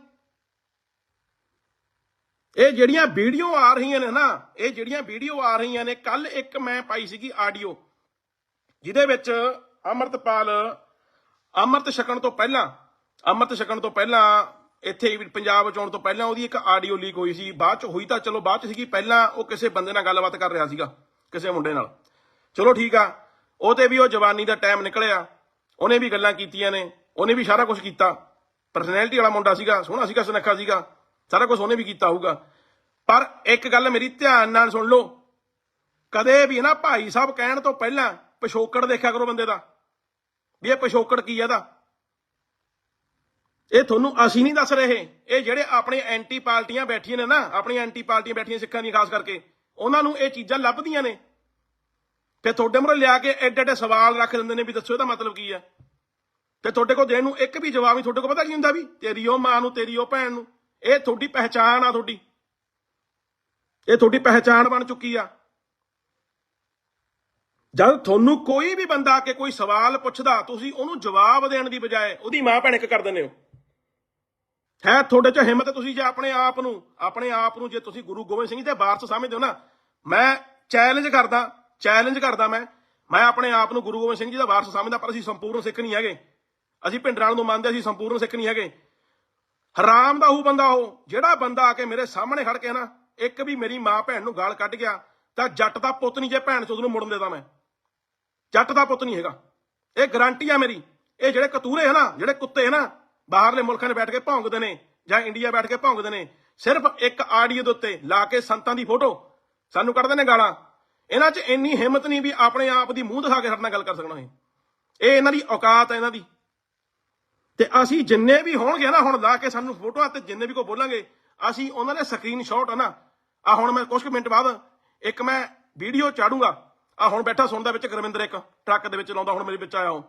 ਇਹ ਜਿਹੜੀਆਂ ਵੀਡੀਓ ਆ ਰਹੀਆਂ ਨੇ ਨਾ, ਇਹ ਜਿਹੜੀਆਂ ਵੀਡੀਓ ਆ ਰਹੀਆਂ ਨੇ ਕੱਲ ਇੱਕ ਮੈਂ ਪਾਈ ਸੀਗੀ ਆਡੀਓ, ਜਿਹਦੇ ਵਿੱਚ ਅਮਰਤਪਾਲ, ਅੰਮ੍ਰਿਤ ਛਕਣ ਤੋਂ ਪਹਿਲਾਂ, ਅੰਮ੍ਰਿਤ ਛਕਣ ਤੋਂ ਪਹਿਲਾਂ, ਇੱਥੇ ਪੰਜਾਬ ਚ ਆਉਣ ਤੋਂ ਪਹਿਲਾਂ ਉਹਦੀ ਇੱਕ ਆਡੀਓ ਲੀਕ ਹੋਈ ਸੀ, ਬਾਅਦ ਚ ਹੋਈ ਤਾਂ ਚਲੋ ਬਾਅਦ ਚ ਸੀਗੀ, ਪਹਿਲਾਂ ਉਹ ਕਿਸੇ ਬੰਦੇ ਨਾਲ ਗੱਲਬਾਤ ਕਰ ਰਿਹਾ ਸੀਗਾ, ਕਿਸੇ ਮੁੰਡੇ ਨਾਲ। ਚਲੋ ਠੀਕ ਆ ਉਹ ਤੇ ਵੀ ਉਹ ਜਵਾਨੀ ਦਾ ਟਾਈਮ ਨਿਕਲਿਆ, ਉਹਨੇ ਵੀ ਗੱਲਾਂ ਕੀਤੀਆਂ ਨੇ, ਉਹਨੇ ਵੀ ਸਾਰਾ ਕੁਝ ਕੀਤਾ। ਪਰਸਨੈਲਿਟੀ ਵਾਲਾ ਮੁੰਡਾ ਸੀਗਾ, ਸੋਹਣਾ ਸੀਗਾ, ਸੁਨੱਖਾ ਸੀਗਾ। ਸਾਰਾ ਕੁਝ ਉਹਨੇ ਵੀ ਕੀਤਾ ਹੋਊਗਾ। ਪਰ ਇੱਕ ਗੱਲ ਮੇਰੀ ਧਿਆਨ ਨਾਲ ਸੁਣ ਲਓ। ਕਦੇ ਵੀ ਨਾ ਭਾਈ ਸਾਹਿਬ ਕਹਿਣ ਤੋਂ ਪਹਿਲਾਂ ਪਿਛੋਕੜ ਦੇਖਿਆ ਕਰੋ ਬੰਦੇ ਦਾ। ਵੀ ਇਹ ਪਿਛੋਕੜ ਕੀ ਹੈ ਇਹਦਾ? ਇਹ ਤੁਹਾਨੂੰ ਅਸੀਂ ਨਹੀਂ ਦੱਸ ਰਹੇ। ਇਹ ਜਿਹੜੇ ਆਪਣੇ ਐਂਟੀ ਪਾਰਟੀਆਂ ਬੈਠੀਆਂ ਨੇ ਨਾ ਆਪਣੀ ਐਂਟੀ ਪਾਰਟੀਆਂ ਬੈਠੀਆਂ ਸਿੱਖਾਂ ਦੀਆਂ ਖਾਸ ਕਰਕੇ, ਉਹਨਾਂ ਨੂੰ ਇਹ ਚੀਜ਼ਾਂ ਲੱਭਦੀਆਂ ਨੇ। ਤੇ ਤੁਹਾਡੇ ਮੂਹਰੇ ਲਿਆ ਕੇ ਐਡੇ ਐਡੇ ਸਵਾਲ ਰੱਖ ਦਿੰਦੇ ਨੇ ਵੀ ਦੱਸੋ ਇਹਦਾ ਮਤਲਬ ਕੀ ਹੈ ਤੇ ਤੁਹਾਡੇ ਕੋਲ ਦੇਣ ਨੂੰ ਇੱਕ ਵੀ ਜਵਾਬ ਨਹੀਂ, ਤੁਹਾਡੇ ਕੋਲ ਪਤਾ ਕੀ ਹੁੰਦਾ ਵੀ, ਤੇਰੀ ਉਹ ਮਾਂ ਨੂੰ, ਤੇਰੀ ਉਹ ਭੈਣ ਨੂੰ। ਇਹ ਤੁਹਾਡੀ ਪਹਿਚਾਣ ਆ ਤੁਹਾਡੀ। ਇਹ ਤੁਹਾਡੀ ਪਹਿਚਾਣ ਬਣ ਚੁੱਕੀ ਆ। ਜਦ ਤੁਹਾਨੂੰ ਕੋਈ ਵੀ ਬੰਦਾ ਆ ਕੇ ਕੋਈ ਸਵਾਲ ਪੁੱਛਦਾ, ਤੁਸੀਂ ਉਹਨੂੰ ਜਵਾਬ ਦੇਣ ਦੀ ਬਜਾਏ ਉਹਦੀ ਮਾਂ ਭੈਣ ਇੱਕ ਕਰ ਦਿੰਦੇ ਹੋ। ਹੈ, ਤੁਹਾਡੇ ਚ ਹਿੰਮਤ ਤੁਸੀਂ ਜੇ ਆਪਣੇ ਆਪ ਨੂੰ, ਆਪਣੇ ਆਪ ਨੂੰ ਜੇ ਤੁਸੀਂ ਗੁਰੂ ਗੋਬਿੰਦ ਸਿੰਘ ਜੀ ਦੇ ਵਾਰਸ ਸਮਝਦੇ ਹੋ ਨਾ, ਮੈਂ ਚੈਲੰਜ ਕਰਦਾ ਚੈਲੰਜ ਕਰਦਾ ਮੈਂ। ਮੈਂ ਆਪਣੇ ਆਪ ਨੂੰ ਗੁਰੂ ਗੋਬਿੰਦ ਸਿੰਘ ਜੀ ਦਾ ਵਾਰਸ ਸਮਝਦਾ, ਪਰ ਅਸੀਂ ਸੰਪੂਰਨ ਸਿੱਖ ਨਹੀਂ ਹੈਗੇ। ਅਸੀਂ ਭਿੰਡਰਾਲ ਨੂੰ ਮੰਨਦੇ, ਅਸੀਂ ਸੰਪੂਰਨ ਸਿੱਖ ਨਹੀਂ ਹੈਗੇ। ਹਰਾਮ ਦਾ ਉਹ ਬੰਦਾ ਉਹ, ਜਿਹੜਾ ਬੰਦਾ ਆ ਕੇ ਮੇਰੇ ਸਾਹਮਣੇ ਖੜ ਕੇ ਨਾ, ਇੱਕ ਵੀ ਮੇਰੀ ਮਾਂ ਭੈਣ ਨੂੰ ਗਾਲ ਕੱਢ ਗਿਆ, ਤਾਂ ਜੱਟ ਦਾ ਪੁੱਤ ਨਹੀਂ ਜੇ ਭੈਣ ਚੋਦ ਨੂੰ ਮੁੜਨ ਦੇਦਾ ਮੈਂ। ਜੱਟ ਦਾ ਪੁੱਤ ਨਹੀਂ ਹੈਗਾ। ਇਹ ਗਾਰੰਟੀ ਆ ਮੇਰੀ। ਇਹ ਜਿਹੜੇ ਕਤੂਰੇ ਹੈ ਨਾ, ਜਿਹੜੇ ਕੁੱਤੇ ਹੈ ਨਾ, ਬਾਹਰਲੇ ਮੁਲਕਾਂ 'ਚ ਬੈਠ ਕੇ ਭੌਂਕਦੇ ਨੇ, ਜਾਂ ਇੰਡੀਆ ਬੈਠ ਕੇ ਭੌਂਕਦੇ ਨੇ, ਸਿਰਫ ਇੱਕ ਆਡੀਓ ਦੇ ਉੱਤੇ ਲਾ ਕੇ ਸੰਤਾਂ ਦੀ ਫੋਟੋ, ਸਾਨੂੰ ਕੱਢਦੇ ਨੇ ਗਾਲਾਂ। ਇਹਨਾਂ 'ਚ ਇੰਨੀ ਹਿੰਮਤ ਨਹੀਂ ਵੀ ਆਪਣੇ ਆਪ ਦੀ ਮੂੰਹ ਦਿਖਾ ਕੇ ਸਾਡੇ ਨਾਲ ਗੱਲ ਕਰ ਸਕਣਾ ਇਹ। ਇਹ ਇਹਨਾਂ ਦੀ ਔਕਾਤ ਹੈ ਇਹਨਾਂ ਦੀ। ਤੇ ਅਸੀਂ ਜਿੰਨੇ ਵੀ ਹੋਣਗੇ ਨਾ, ਹੁਣ ਲਾ ਕੇ ਸਾਨੂੰ ਫੋਟੋਆਂ ਤੇ ਜਿੰਨੇ ਵੀ ਕੋ ਬੋਲਾਂਗੇ, ਅਸੀਂ ਉਹਨਾਂ ਦੇ ਸਕਰੀਨਸ਼ਾਟ ਹੈ ਨਾ। ਆ ਹੁਣ ਮੈਂ ਕੁਝ ਕੁ ਮਿੰਟ ਬਾਅਦ ਇੱਕ ਮੈਂ ਵੀਡੀਓ ਚਾੜੂੰਗਾ। ਆ ਹੁਣ ਬੈਠਾ ਸੁਣਦਾ ਵਿੱਚ ਗੁਰਵਿੰਦਰ ਇੱਕ, ਟਰੱਕ ਦੇ ਵਿੱਚ ਲਾਉਂਦਾ ਹੁਣ ਮੇਰੇ ਵਿੱਚ ਆਇਆ ਉਹ।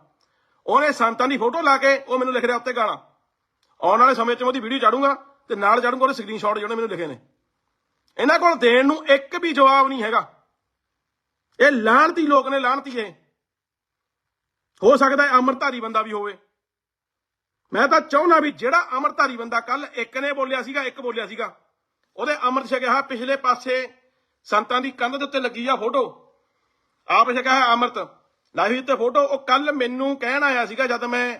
ਉਹਨੇ ਸੰਤਾਂ ਦੀ ਫੋਟੋ ਲਾ ਕੇ ਉਹ ਮੈਨੂੰ ਲਿਖ ਰਿਹਾ ਉੱਤੇ ਗਾਣਾ ਆਉਣ ਵਾਲੇ ਸਮੇਂ 'ਚ ਮੈਂ ਉਹਦੀ ਵੀਡੀਓ ਚਾੜੂੰਗਾ ਤੇ ਨਾਲ ਚਾੜੂੰਗਾ ਉਹਦੇ ਸਕਰੀਨਸ਼ਾਟ ਜਿਹੜੇ ਮੈਨੂੰ ਲਿਖੇ ਨੇ। ਇਹਨਾਂ ਕੋਲ ਦੇਣ ਨੂੰ ਇੱਕ ਵੀ ਜਵਾਬ ਨਹੀਂ ਹੈਗਾ। ਇਹ ਲਾਹਣਤੀ ਲੋਕ ਨੇ ਲਾਹਣਤੀ ਇਹ। ਹੋ ਸਕਦਾ ਹੈ ਅਮਰਧਾਰੀ ਬੰਦਾ ਵੀ ਹੋਵੇ। ਮੈਂ ਤਾਂ ਚਾਹੁੰਦਾ ਵੀ ਜਿਹੜਾ ਅਮਰਧਾਰੀ ਬੰਦਾ ਕੱਲ ਇੱਕ ਨੇ ਬੋਲਿਆ ਸੀਗਾ, ਇੱਕ ਬੋਲਿਆ ਸੀਗਾ। ਉਹਦੇ ਅੰਮ੍ਰਿਤ ਛਕਿਆ ਪਿਛਲੇ ਪਾਸੇ ਸੰਤਾਂ ਦੀ ਕੰਧ ਦੇ ਉੱਤੇ ਲੱਗੀ ਆ ਫੋਟੋ। ਆਪ ਛਕਿਆ ਹੈ ਅੰਮ੍ਰਿਤ। ਲਾਈ ਉੱਤੇ ਫੋਟੋ। ਉਹ ਕੱਲ ਮੈਨੂੰ ਕਹਿਣ ਆਇਆ ਸੀਗਾ ਜਦ ਮੈਂ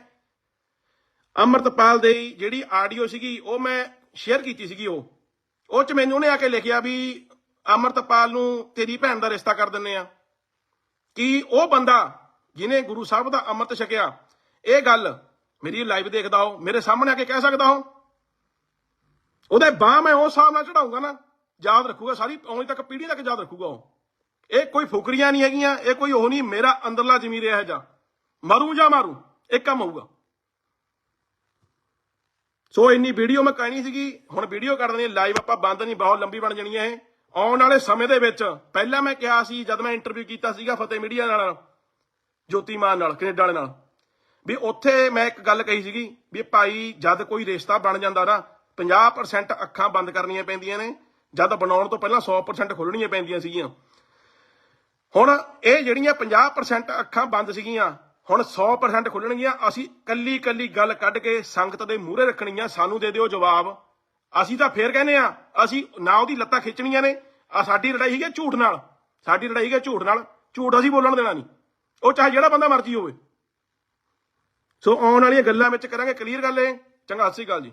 ਅੰਮ੍ਰਿਤਪਾਲ ਦੇ ਜਿਹੜੀ ਆਡੀਓ ਸੀਗੀ, ਉਹ ਮੈਂ ਸ਼ੇਅਰ ਕੀਤੀ ਸੀਗੀ ਉਹ। ਉਹ ਚ ਮੈਨੂੰ ਉਹਨੇ ਆ ਕੇ ਲਿਖਿਆ ਵੀ ਅੰਮ੍ਰਿਤਪਾਲ ਨੂੰ ਤੇਰੀ ਭੈਣ ਦਾ ਰਿਸ਼ਤਾ ਕਰ ਦਿੰਨੇ ਆ। ਕਿ ਉਹ ਬੰਦਾ ਜਿਹਨੇ ਗੁਰੂ ਸਾਹਿਬ ਦਾ ਅੰਮ੍ਰਿਤ ਛਕਿਆ, ਇਹ ਗੱਲ ਮੇਰੀ ਲਾਈਵ ਦੇਖਦਾ ਹੋ, ਮੇਰੇ ਸਾਹਮਣੇ ਆ ਕੇ ਕਹਿ ਸਕਦਾ ਹੋ। ਉਹਦੇ ਬਾਹ ਮੈਂ ਉਸ ਹਿਸਾਬ ਨਾਲ ਚੜਾਉਂਗਾ ਨਾ, ਯਾਦ ਰੱਖੂਗਾ ਸਾਰੀ ਆਉਣੀ ਤੱਕ ਪੀੜ੍ਹੀ ਤੱਕ ਯਾਦ ਰੱਖੂਗਾ ਉਹ। ਇਹ ਕੋਈ ਫੁਕਰੀਆਂ ਨਹੀਂ ਹੈਗੀਆਂ, ਇਹ ਕੋਈ ਉਹ ਨਹੀਂ, ਮੇਰਾ ਅੰਦਰਲਾ ਜ਼ਮੀਰ ਇਹ ਜਾ ਮਰੂ ਜਾਂ ਮਾਰੂ ਇੱਕ ਕੰਮ ਹੋਊਗਾ ਸੋ ਇੰਨੀ ਵੀਡੀਓ ਮੈਂ ਕਹਿਣੀ ਸੀਗੀ, ਹੁਣ ਵੀਡੀਓ ਕਰ ਦੇਣੀ ਲਾਈਵ ਆਪਾਂ ਬੰਦ ਨਹੀਂ, ਬਹੁਤ ਲੰਬੀ ਬਣ ਜਾਣੀ ਹੈ ਇਹ। ਆਉਣ ਵਾਲੇ ਸਮੇਂ ਦੇ ਵਿੱਚ, ਪਹਿਲਾਂ ਮੈਂ ਕਿਹਾ ਸੀ, ਜਦ ਮੈਂ ਇੰਟਰਵਿਊ ਕੀਤਾ ਸੀਗਾ ਫਤਿਹ ਮੀਡੀਆ ਨਾਲ, ਜੋਤੀ ਮਾਨ ਨਾਲ, ਕੈਨੇਡਾ ਵਾਲੇ ਨਾਲ ਵੀ ਉੱਥੇ ਮੈਂ ਇੱਕ ਗੱਲ ਕਹੀ ਸੀਗੀ ਵੀ ਭਾਈ ਜਦ ਕੋਈ ਰਿਸ਼ਤਾ ਬਣ ਜਾਂਦਾ ਨਾ 50% ਅੱਖਾਂ ਬੰਦ ਕਰਨੀਆਂ ਪੈਂਦੀਆਂ ਨੇ, ਜਦ ਬਣਾਉਣ ਤੋਂ ਪਹਿਲਾਂ 100% ਖੋਲਣੀਆਂ ਪੈਂਦੀਆਂ ਸੀਗੀਆਂ। ਹੁਣ ਇਹ ਜਿਹੜੀਆਂ 50% ਅੱਖਾਂ ਬੰਦ ਸੀਗੀਆਂ, ਹੁਣ 100% ਖੁੱਲਣਗੀਆਂ ਅਸੀਂ ਕੱਲੀ ਕੱਲੀ ਗੱਲ ਕੱਢ ਕੇ ਸੰਗਤ ਦੇ ਮੂਹਰੇ ਰੱਖਣੀਆਂ, ਸਾਨੂੰ ਦੇ ਦਿਓ ਜਵਾਬ। ਅਸੀਂ ਤਾਂ ਫੇਰ ਕਹਿੰਦੇ ਆ ਅਸੀਂ ਨਾ ਉਹਦੀ ਲੱਤਾਂ ਖਿੱਚਣੀਆਂ ਨੇ ਆ ਸਾਡੀ ਲੜਾਈ ਹੈਗੀ ਝੂਠ ਨਾਲ, ਸਾਡੀ ਲੜਾਈ ਹੈਗੀ ਆ ਝੂਠ ਨਾਲ, ਝੂਠ ਅਸੀਂ ਬੋਲਣ ਦੇਣਾ ਨਹੀਂ। ਉਹ ਚਾਹੇ ਜਿਹੜਾ ਬੰਦਾ ਮਰਜ਼ੀ ਹੋਵੇ। ਸੋ ਆਉਣ ਵਾਲੀਆਂ ਗੱਲਾਂ ਵਿੱਚ ਕਰਾਂਗੇ ਕਲੀਅਰ ਗੱਲ ਹੈ ਚੰਗਾ ਸਤਿ ਸ਼੍ਰੀ ਅਕਾਲ ਜੀ।